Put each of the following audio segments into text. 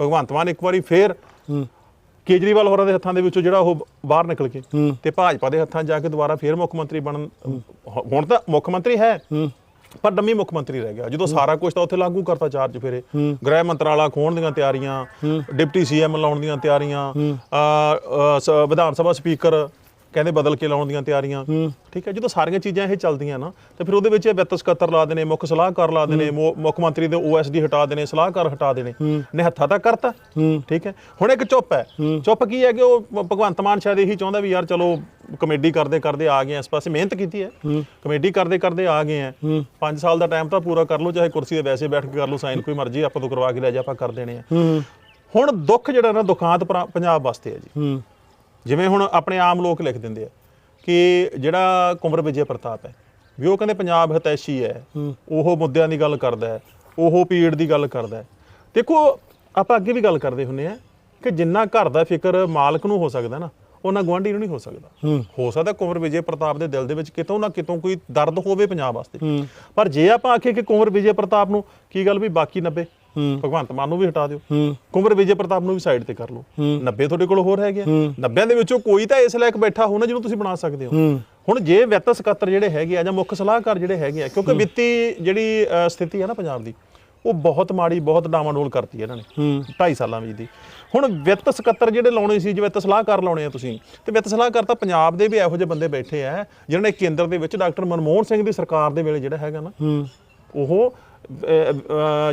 ਭਗਵੰਤ ਮਾਨ ਇੱਕ ਵਾਰੀ ਫੇਰ ਕੇਜਰੀਵਾਲ ਹੋਰਾਂ ਦੇ ਹੱਥਾਂ ਦੇ ਵਿੱਚੋਂ ਜਿਹੜਾ ਉਹ ਬਾਹਰ ਨਿਕਲ ਕੇ ਤੇ ਭਾਜਪਾ ਦੇ ਹੱਥਾਂ ਜਾ ਕੇ ਦੁਬਾਰਾ ਫੇਰ ਮੁੱਖ ਮੰਤਰੀ ਬਣਨ ਹੁਣ ਤਾਂ ਮੁੱਖ ਮੰਤਰੀ ਹੈ ਪਰ ਡੰਮੀ ਮੁੱਖ ਮੰਤਰੀ ਰਹਿ ਗਿਆ। ਜਦੋਂ ਸਾਰਾ ਕੁਝ ਤਾਂ ਉੱਥੇ ਲਾਗੂ ਕਰਤਾ ਚਾਰਜ ਫੇਰੇ ਗ੍ਰਹਿ ਮੰਤਰਾਲਾ ਖੋਣ ਦੀਆਂ ਤਿਆਰੀਆਂ ਡਿਪਟੀ ਸੀਐਮ ਲਾਉਣ ਦੀਆਂ ਤਿਆਰੀਆਂ ਵਿਧਾਨ ਸਭਾ ਸਪੀਕਰ ਕਹਿੰਦੇ ਬਦਲ ਕੇ ਲਾਉਣ ਦੀਆਂ ਤਿਆਰੀਆਂ। ਠੀਕ ਹੈ ਜਦੋਂ ਸਾਰੀਆਂ ਚੀਜ਼ਾਂ ਇਹ ਚੱਲਦੀਆਂ ਨਾ ਤੇ ਫਿਰ ਉਹਦੇ ਵਿੱਚ ਇਹ ਵਿੱਤ ਸਕੱਤਰ ਲਾ ਦੇਣੇ ਮੁੱਖ ਸਲਾਹਕਾਰ ਲਾ ਦੇਣੇ ਮੁੱਖ ਮੰਤਰੀ ਦੇ ਓਐਸਡੀ ਹਟਾ ਦੇਣੇ ਸਲਾਹਕਾਰ ਹਟਾ ਦੇਣੇ। ਨੇ ਹੱਥਾਂ ਤਾਂ ਕਰਤਾ। ਠੀਕ ਹੈ ਹੁਣ ਇੱਕ ਚੁੱਪ ਹੈ। ਚੁੱਪ ਕੀ ਹੈ ਕਿ ਉਹ ਭਗਵੰਤ ਮਾਨ ਸ਼ਾਇਦ ਇਹੀ ਚਾਹੁੰਦਾ ਵੀ ਯਾਰ ਚਲੋ ਕਮੇਡੀ ਕਰਦੇ ਕਰਦੇ ਆ ਗਏ ਆ ਇਸ ਪਾਸੇ ਮਿਹਨਤ ਕੀਤੀ ਹੈ। ਕਮੇਡੀ ਕਰਦੇ ਕਰਦੇ ਆ ਗਏ ਆ। 5 ਸਾਲ ਦਾ ਟਾਈਮ ਤਾਂ ਪੂਰਾ ਕਰ ਲਓ ਚਾਹੇ ਕੁਰਸੀ ਤੇ ਵੈਸੇ ਬੈਠ ਕੇ ਕਰ ਲਓ ਸਾਈਨ ਕੋਈ ਮਰਜ਼ੀ ਆਪਾਂ ਤੋਂ ਕਰਵਾ ਕੇ ਲੈ ਜਾ ਆਪਾਂ ਕਰ ਦੇਣੇ ਆ। ਹੁਣ ਦੁੱਖ ਜਿਹੜਾ ਨਾ ਦੁਖਾਂਤ ਪੰਜਾਬ ਵਾਸਤੇ ਹੈ ਜੀ। ਜਿਵੇਂ ਹੁਣ ਆਪਣੇ ਆਮ ਲੋਕ ਲਿਖ ਦਿੰਦੇ ਆ ਕਿ ਜਿਹੜਾ ਕੁੰਵਰ ਵਿਜੇ ਪ੍ਰਤਾਪ ਹੈ ਵੀ ਉਹ ਕਹਿੰਦੇ ਪੰਜਾਬ ਹਤੈਸ਼ੀ ਹੈ ਉਹ ਮੁੱਦਿਆਂ ਦੀ ਗੱਲ ਕਰਦਾ ਹੈ ਉਹ ਪੀੜ ਦੀ ਗੱਲ ਕਰਦਾ ਹੈ। ਦੇਖੋ ਆਪਾਂ ਅੱਗੇ ਵੀ ਗੱਲ ਕਰਦੇ ਹੁੰਨੇ ਆ ਕਿ ਜਿੰਨਾ ਘਰ ਦਾ ਫਿਕਰ ਮਾਲਕ ਨੂੰ ਹੋ ਸਕਦਾ ਨਾ ਉਹਨਾਂ ਗਵਾਂਢੀ ਨੂੰ ਨਹੀਂ ਹੋ ਸਕਦਾ। ਹੋ। ਸਕਦਾ ਕੁੰਵਰ ਵਿਜੇ ਪ੍ਰਤਾਪ ਦੇ ਦਿਲ ਦੇ ਵਿੱਚ ਕਿਤੋਂ ਨਾ ਕਿਤੋਂ ਕੋਈ ਦਰਦ ਹੋਵੇ ਪੰਜਾਬ ਵਾਸਤੇ। ਪਰ ਜੇ ਆਪਾਂ ਆਖੀਏ ਕਿ ਕੁੰਵਰ ਵਿਜੇ ਪ੍ਰਤਾਪ ਨੂੰ ਕੀ ਗੱਲ ਵੀ ਬਾਕੀ 90 ਭਗਵੰਤ ਮਾਨ ਨੂੰ ਵੀ ਹਟਾ ਦਿਓ। ਕੁੰਵਰ ਵਿਜੇ ਪ੍ਰਤਾਪ ਨੂੰ ਵੀ ਸਾਈਡ ਤੇ ਕਰ ਲਓ। 90 ਤੁਹਾਡੇ ਕੋਲ ਹੋਰ ਹੈਗੇ ਆ। 90 ਦੇ ਵਿੱਚੋਂ ਕੋਈ ਤਾਂ ਇਸ ਲਾਇਕ ਬੈਠਾ ਹੋਣਾ ਜਿਹਨੂੰ ਤੁਸੀਂ ਬਣਾ ਸਕਦੇ ਹੋ। ਹੁਣ ਜੇ ਵਿੱਤ ਸਕੱਤਰ ਜਿਹੜੇ ਹੈਗੇ ਆ ਜਾਂ ਮੁੱਖ ਸਲਾਹਕਾਰ ਜਿਹੜੇ ਹੈਗੇ ਆ ਕਿਉਂਕਿ ਵਿੱਤੀ ਜਿਹੜੀ ਸਥਿਤੀ ਹੈ ਨਾ ਪੰਜਾਬ ਦੀ ਉਹ ਬਹੁਤ ਮਾੜੀ ਬਹੁਤ ਡਾਵਾਡੋਲ ਕਰਤੀ ਇਹਨਾਂ ਨੇ। 2.5 ਸਾਲਾਂ ਵਿੱਚ ਦੀ। ਹੁਣ ਵਿੱਤ ਸਕੱਤਰ ਜਿਹੜੇ ਲਾਉਣੇ ਸੀ ਜਿਵੇਂ ਵਿੱਤ ਸਲਾਹਕਾਰ ਲਾਉਣੇ ਆ ਤੁਸੀਂ ਤੇ ਵਿੱਤ ਸਲਾਹਕਾਰ ਤਾਂ ਪੰਜਾਬ ਦੇ ਵੀ ਇਹੋ ਜਿਹੇ ਬੰਦੇ ਬੈਠੇ ਆ ਜਿਨ੍ਹਾਂ ਨੇ ਕੇਂਦਰ ਦੇ ਵਿੱਚ ਡਾਕਟਰ ਮਨਮੋਹਨ ਸਿੰਘ ਦੀ ਸਰਕਾਰ ਦੇ ਵੇਲੇ ਜਿਹੜਾ ਹੈਗਾ ਨਾ ਉਹ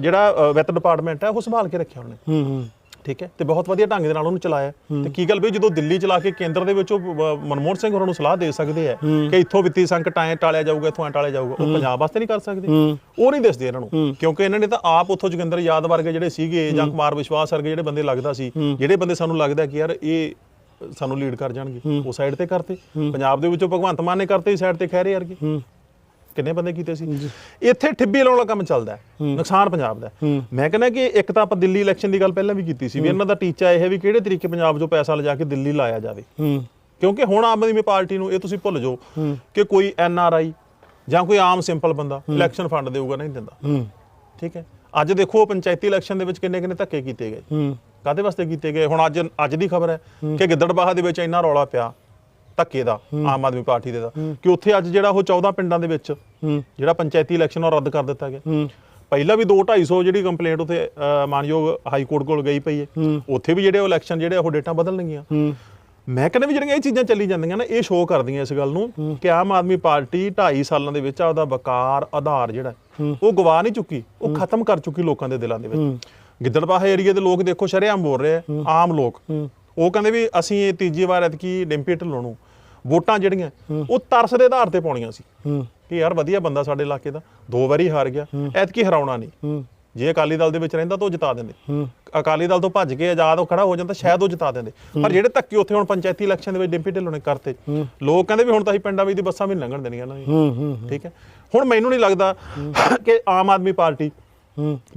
ਜਿਹੜਾ ਵਿੱਤ ਡਿਪਾਰਟਮੈਂਟ ਹੈ ਉਹ ਸੰਭਾਲ ਕੇ ਰੱਖਿਆ ਉਹਨੇ। ਠੀਕ ਹੈ? ਤੇ ਬਹੁਤ ਵਧੀਆ ਢੰਗ ਦੇ ਨਾਲ ਉਹਨੂੰ ਚਲਾਇਆ। ਤੇ ਕੀ ਗੱਲ ਵੀ ਜਦੋਂ ਦਿੱਲੀ ਚਲਾ ਕੇ ਕੇਂਦਰ ਦੇ ਵਿੱਚ ਉਹ ਮਨਮੋਹਨ ਸਿੰਘ ਹੋਰਾਂ ਨੂੰ ਸਲਾਹ ਦੇ ਸਕਦੇ ਆ ਕਿ ਇੱਥੋਂ ਵਿੱਤੀ ਸੰਕਟ ਐ ਟਾਲਿਆ ਜਾਊਗਾ ਇੱਥੋਂ ਐ ਟਾਲਿਆ ਜਾਊਗਾ। ਉਹ ਪੰਜਾਬ ਵਾਸਤੇ ਨਹੀਂ ਕਰ ਸਕਦੇ। ਉਹ ਨਹੀਂ ਦਿਸਦੇ ਇਹਨਾਂ ਨੂੰ। ਕਿਉਂਕਿ ਇਹਨਾਂ ਨੇ ਤਾਂ ਆਪ ਉੱਥੋਂ ਜੋਗਿੰਦਰ ਯਾਦ ਵਰਗੇ ਜਿਹੜੇ ਸੀਗੇ ਜਾਂ ਕੁਮਾਰ ਵਿਸ਼ਵਾਸ ਵਰਗੇ ਜਿਹੜੇ ਬੰਦੇ ਲੱਗਦਾ ਸੀ ਜਿਹੜੇ ਬੰਦੇ ਸਾਨੂੰ ਲੱਗਦਾ ਕਿ ਯਾਰ ਇਹ ਸਾਨੂੰ ਲੀਡ ਕਰ ਜਾਣਗੇ ਉਹ ਸਾਈਡ ਤੇ ਕਰਤੇ। ਪੰਜਾਬ ਦੇ ਵਿੱਚੋਂ ਭਗਵੰਤ ਮਾਨ ਨੇ ਕਰਤੇ ਸਾਈਡ ਤੇ ਖਹਿਰੇ ਵਰਗੇ। ਕਿੰਨੇ ਬੰਦੇ ਕੀਤੇ ਸੀ? ਇੱਥੇ ਠਿੱਬੀ ਲਾਉਣ ਦਾ ਕੰਮ ਚੱਲਦਾ ਨੁਕਸਾਨ ਪੰਜਾਬ ਦਾ। ਮੈਂ ਕਹਿੰਦਾ ਕਿ ਇੱਕ ਤਾਂ ਆਪਾਂ ਦਿੱਲੀ ਇਲੈਕਸ਼ਨ ਦੀ ਗੱਲ ਪਹਿਲਾਂ ਵੀ ਕੀਤੀ ਸੀ ਵੀ ਇਹਨਾਂ ਦਾ ਟੀਚਾ ਇਹ ਹੈ ਵੀ ਕਿਹੜੇ ਤਰੀਕੇ ਪੰਜਾਬ 'ਚੋਂ ਪੈਸਾ ਲਿਜਾ ਕੇ ਦਿੱਲੀ ਲਾਇਆ ਜਾਵੇ। ਕਿਉਂਕਿ ਹੁਣ ਆਮ ਆਦਮੀ ਪਾਰਟੀ ਨੂੰ ਇਹ ਤੁਸੀਂ ਭੁੱਲ ਜਾਓ ਕਿ ਕੋਈ ਐਨ ਆਰ ਆਈ ਜਾਂ ਕੋਈ ਆਮ ਸਿੰਪਲ ਬੰਦਾ ਇਲੈਕਸ਼ਨ ਫੰਡ ਦੇਊਗਾ ਨਹੀਂ ਦਿੰਦਾ। ਠੀਕ ਹੈ। ਅੱਜ ਦੇਖੋ ਪੰਚਾਇਤੀ ਇਲੈਕਸ਼ਨ ਦੇ ਵਿੱਚ ਕਿੰਨੇ ਕਿੰਨੇ ਧੱਕੇ ਕੀਤੇ ਗਏ। ਕਾਦੇ ਵਾਸਤੇ ਕੀਤੇ ਗਏ? ਹੁਣ ਅੱਜ ਅੱਜ ਦੀ ਖਬਰ ਹੈ। ਕਿ ਗਿੱਦੜਬਾਹਾ ਦੇ ਵਿੱਚ ਇੰਨਾ ਰੌਲਾ ਪਿਆ। ਧੱਕੇ ਦਾ ਆਮ ਆਦਮੀ ਪਾਰਟੀ ਦੇ ਦਾ। ਕਿ ਉੱਥੇ ਅੱਜ ਜਿਹੜਾ ਉਹ 14 ਪਿੰਡਾਂ ਦੇ ਵਿੱਚ ਜਿਹੜਾ ਪੰਚਾਇਤੀ ਇਲੈਕਸ਼ਨ ਉਹ ਰੱਦ ਕਰ ਦਿੱਤਾ ਗਿਆ। ਪਹਿਲਾਂ ਵੀ 2 250 ਜਿਹੜੀ ਕੰਪਲੇਂਟ ਉੱਥੇ ਮਾਨਯੋਗ ਹਾਈ ਕੋਰਟ ਕੋਲ ਗਈ ਪਈ ਹੈ। ਉੱਥੇ ਵੀ ਜਿਹੜੇ ਇਲੈਕਸ਼ਨ ਜਿਹੜੇ ਉਹ ਡੇਟਾ ਬਦਲਣਗੀਆਂ ਮੈਂ ਕਹਿੰਦਾ ਵੀ ਜਿਹੜੀਆਂ ਇਹ ਚੀਜ਼ਾਂ ਚੱਲੀ ਜਾਂਦੀਆਂ ਨਾ ਇਹ ਸ਼ੋਅ ਕਰਦੀਆਂ ਇਸ ਗੱਲ ਨੂੰ ਕਿ ਆਮ ਆਦਮੀ ਪਾਰਟੀ 2.5 ਸਾਲਾਂ ਦੇ ਵਿੱਚ ਆਪਦਾ ਵਕਾਰ ਆਧਾਰ ਜਿਹੜਾ ਉਹ ਗਵਾ ਨਹੀਂ ਚੁੱਕੀ। ਉਹ ਖਤਮ ਕਰ ਚੁੱਕੀ ਲੋਕਾਂ ਦੇ ਦਿਲਾਂ ਦੇ ਵਿੱਚ। ਗਿੱਦੜਬਾਹਾ ਏਰੀਆ ਦੇ ਲੋਕ ਦੇਖੋ ਸ਼ਰੇਆਮ ਬੋਲ ਰਹੇ ਆ ਆਮ ਲੋਕ। ਉਹ ਕਹਿੰਦੇ ਵੀ ਅਸੀਂ ਇਹ ਤੀਜੀ ਵਾਰ ਐਤਕੀ ਡਿੰਪੀ ਢਿੱਲੋਂ ਨੂੰ ਵੋਟਾਂ ਜਿਹੜੀਆਂ ਉਹ ਤਰਸ ਦੇ ਆਧਾਰ ਤੇ ਪਾਉਣੀਆਂ ਸੀ। ਕਿ ਯਾਰ ਵਧੀਆ ਬੰਦਾ ਸਾਡੇ ਇਲਾਕੇ ਦਾ ਦੋ ਵਾਰੀ ਹਾਰ ਗਿਆ ਐਤਕੀ ਹਰਾਉਣਾ ਨਹੀਂ। ਜੇ ਅਕਾਲੀ ਦਲ ਦੇ ਵਿੱਚ ਰਹਿੰਦਾ ਤਾਂ ਉਹ ਜਿਤਾ ਦਿੰਦੇ। ਅਕਾਲੀ ਦਲ ਤੋਂ ਭੱਜ ਕੇ ਆਜ਼ਾਦ ਉਹ ਖੜਾ ਹੋ ਜਾਂਦਾ ਸ਼ਾਇਦ ਉਹ ਜਿਤਾ ਦਿੰਦੇ। ਪਰ ਜਿਹੜੇ ਧੱਕੇ ਉੱਥੇ ਹੁਣ ਪੰਚਾਇਤੀ ਇਲੈਕਸ਼ਨ ਦੇ ਵਿੱਚ ਡਿੰਪੀ ਢਿੱਲੋਂ ਨੇ ਕਰਤੇ ਲੋਕ ਕਹਿੰਦੇ ਵੀ ਹੁਣ ਤਾਂ ਅਸੀਂ ਪਿੰਡਾਂ ਵਿੱਚ ਦੀ ਬੱਸਾਂ ਵੀ ਲੰਘਣ ਦੇਣੀਆਂ ਇਹਨਾਂ ਠੀਕ ਹੈ? ਹੁਣ ਮੈਨੂੰ ਨਹੀਂ ਲੱਗਦਾ ਕਿ ਆਮ ਆਦਮੀ ਪਾਰਟੀ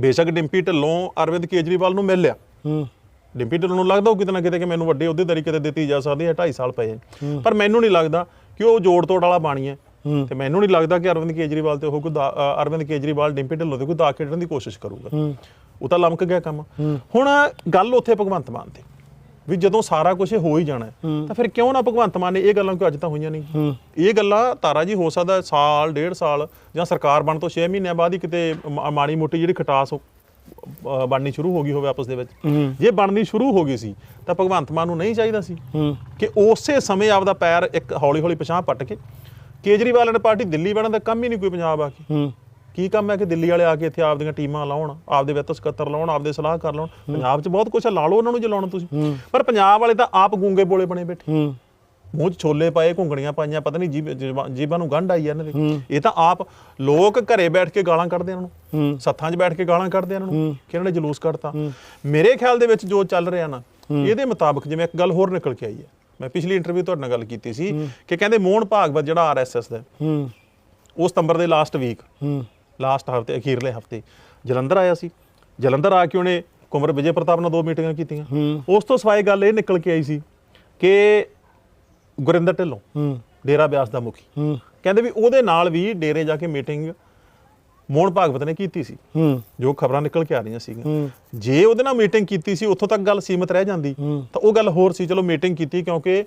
ਬੇਸ਼ੱਕ ਡਿੰਪੀ ਢਿੱਲੋਂ ਅਰਵਿੰਦ ਕੇਜਰੀਵਾਲ ਨੂੰ ਮਿਲ ਲਿਆ। ਡਿੰਪੀ ਢਿੱਲੋਂ ਨੂੰ ਲੱਗਦਾ ਉਹ ਕਿਤੇ ਨਾ ਕਿਤੇ ਕਿ ਮੈਨੂੰ ਵੱਡੇ ਉਹਦੇ ਤਰੀਕੇ ਤੇ ਦਿੱਤੀ ਜਾ ਸਕਦੀ ਹੈ 2.5 ਸਾਲ ਪਏ। ਪਰ ਮੈਨੂੰ ਨਹੀਂ ਲੱਗਦਾ ਕਿ ਉਹ ਜੋੜ ਤੋੜ ਵਾਲਾ ਬਾਣੀ ਹੈ। ਤੇ ਮੈਨੂੰ ਨਹੀਂ ਲੱਗਦਾ ਕਿ ਅਰਵਿੰਦ ਕੇਜਰੀਵਾਲ ਤੇ ਉਹ ਕੋਈ ਅਰਵਿੰਦ ਕੇਜਰੀਵਾਲ ਡਿੰਪੀ ਢਿੱਲੋਂ ਤੇ ਕੋਈ ਦਾ ਖੇਡਣ ਦੀ ਕੋਸ਼ਿਸ਼ ਕਰੂਗਾ। ਉਹ ਤਾਂ ਲਮਕ ਗਿਆ ਕੰਮ। ਹੁਣ ਗੱਲ ਉੱਥੇ ਭਗਵੰਤ ਮਾਨ ਤੇ ਵੀ ਜਦੋਂ ਸਾਰਾ ਕੁਝ ਹੋ ਹੀ ਜਾਣਾ ਤਾਂ ਫਿਰ ਕਿਉਂ ਨਾ ਭਗਵੰਤ ਮਾਨ ਨੇ ਇਹ ਗੱਲਾਂ ਕਿਉਂ ਅੱਜ ਤਾਂ ਹੋਈਆਂ ਨਹੀਂ? ਇਹ ਗੱਲਾਂ ਤਾਰਾ ਜੀ ਹੋ ਸਕਦਾ ਸਾਲ ਡੇਢ ਸਾਲ ਜਾਂ ਸਰਕਾਰ ਬਣ ਤੋਂ 6 ਮਹੀਨਿਆਂ ਬਾਅਦ ਹੀ ਕਿਤੇ ਮਾੜੀ ਮੋਟੀ ਜਿਹੜੀ ਖਟਾਸ ਹੋ- ਬਣਨੀ ਸ਼ੁਰੂ ਹੋ ਗਈ ਹੋਵੇ ਆਪਸ ਦੇ ਵਿੱਚ। ਜੇ ਬਣਨੀ ਸ਼ੁਰੂ ਹੋ ਗਈ ਸੀ ਤਾਂ ਭਗਵੰਤ ਮਾਨ ਨੂੰ ਨਹੀਂ ਚਾਹੀਦਾ ਸੀ ਕਿ ਉਸੇ ਸਮੇਂ ਆਪਦਾ ਪੈਰ ਇੱਕ ਹੌਲੀ ਹੌਲੀ ਪਛਾਹ ਪੱਟ ਕੇ ਕੇਜਰੀਵਾਲ ਨੇ ਪਾਰਟੀ ਦਿੱਲੀ ਬਣਨ ਦਾ ਕੰਮ ਹੀ ਨਹੀਂ ਕੋਈ ਪੰਜਾਬ ਆ ਕੇ। ਕੀ ਕੰਮ ਹੈ ਕਿ ਦਿੱਲੀ ਵਾਲੇ ਆ ਕੇ ਇੱਥੇ ਆਪਦੀਆਂ ਟੀਮਾਂ ਲਾਉਣ ਆਪਦੇ ਵਿੱਤ ਸਕੱਤਰ ਲਾਉਣ ਆਪਦੇ ਸਲਾਹਕਾਰ ਲਾਉਣ? ਪੰਜਾਬ 'ਚ ਬਹੁਤ ਕੁਝ ਲਾ ਲਓ ਉਹਨਾਂ ਨੂੰ ਜੇ ਲਾਉਣਾ ਤੁਸੀਂ। ਪਰ ਪੰਜਾਬ ਵਾਲੇ ਤਾਂ ਆਪ ਗੂੰਗੇ ਬੋਲੇ ਬਣੇ ਬੈਠੇ। ਮੂੰਹ 'ਚ ਛੋਲੇ ਪਾਏ ਘੁੰਗਣੀਆਂ ਪਾਈਆਂ ਪਤਾ ਨਹੀਂ ਜੀਭ ਜੀਭਾਂ- ਜੀਭਾਂ ਨੂੰ ਗੰਢ ਆਈ ਆ ਇਹਨਾਂ ਦੇ। ਇਹ ਤਾਂ ਆਪ ਲੋਕ ਘਰੇ ਬੈਠ ਕੇ ਗਾਲਾਂ ਕੱਢਦੇ ਇਹਨਾਂ ਨੂੰ। ਸੱਥਾਂ 'ਚ ਬੈਠ ਕੇ ਗਾਲਾਂ ਕੱਢਦੇ ਇਹਨਾਂ ਨੂੰ ਕਿ ਇਹਨਾਂ ਨੇ ਜਲੂਸ ਕੱਢਤਾ। ਮੇਰੇ ਖਿਆਲ ਦੇ ਵਿੱਚ ਜੋ ਚੱਲ ਰਿਹਾ ਨਾ ਇਹਦੇ ਮੁਤਾਬਕ ਜਿਵੇਂ ਇੱਕ ਗੱਲ ਹੋਰ ਨਿਕਲ ਕੇ ਆਈ ਹੈ। ਮੈਂ ਪਿਛਲੀ ਇੰਟਰਵਿਊ ਤੁਹਾਡੇ ਨਾਲ ਗੱਲ ਕੀਤੀ ਸੀ ਕਿ ਕਹਿੰਦੇ ਮੋਹਨ ਭਾਗਵਤ ਜਿਹੜਾ ਆਰਐਸਐਸ ਦਾ ਹੈ, ਉਹ ਸਤੰਬਰ ਦੇ ਲਾਸਟ ਵੀਕ ਲਾਸਟ ਹਫ਼ਤੇ ਅਖੀਰਲੇ ਹਫ਼ਤੇ ਜਲੰਧਰ ਆਇਆ ਸੀ। ਜਲੰਧਰ ਆ ਕੇ ਉਹਨੇ ਕੁਮਰ ਵਿਜੇ ਪ੍ਰਤਾਪ ਨਾਲ ਦੋ ਮੀਟਿੰਗਾਂ ਕੀਤੀਆਂ। ਉਸ ਤੋਂ ਸਿਵਾਏ ਗੱਲ ਇਹ ਨਿਕਲ ਕੇ ਆਈ ਸੀ ਕਿ ਗੁਰਿੰਦਰ ਢਿੱਲੋਂ ਡੇਰਾ ਬਿਆਸ ਦਾ ਮੁਖੀ। ਕਹਿੰਦੇ ਵੀ ਉਹਦੇ ਨਾਲ ਵੀ ਡੇਰੇ ਜਾ ਕੇ ਮੀਟਿੰਗ ਮੋਹਨ ਭਾਗਵਤ ਨੇ ਕੀਤੀ ਸੀ। ਹੂੰ। ਜੋ ਖਬਰਾਂ ਨਿਕਲ ਕੇ ਆ ਰਹੀਆਂ ਸੀਗੀਆਂ। ਹੂੰ। ਜੇ ਉਹਦੇ ਨਾਲ ਮੀਟਿੰਗ ਕੀਤੀ ਸੀ ਉੱਥੋਂ ਤੱਕ ਗੱਲ ਸੀਮਤ ਰਹਿ ਜਾਂਦੀ। ਤਾਂ ਉਹ ਗੱਲ ਹੋਰ ਸੀ ਚਲੋ ਮੀਟਿੰਗ ਕੀਤੀ ਕਿਉਂਕਿ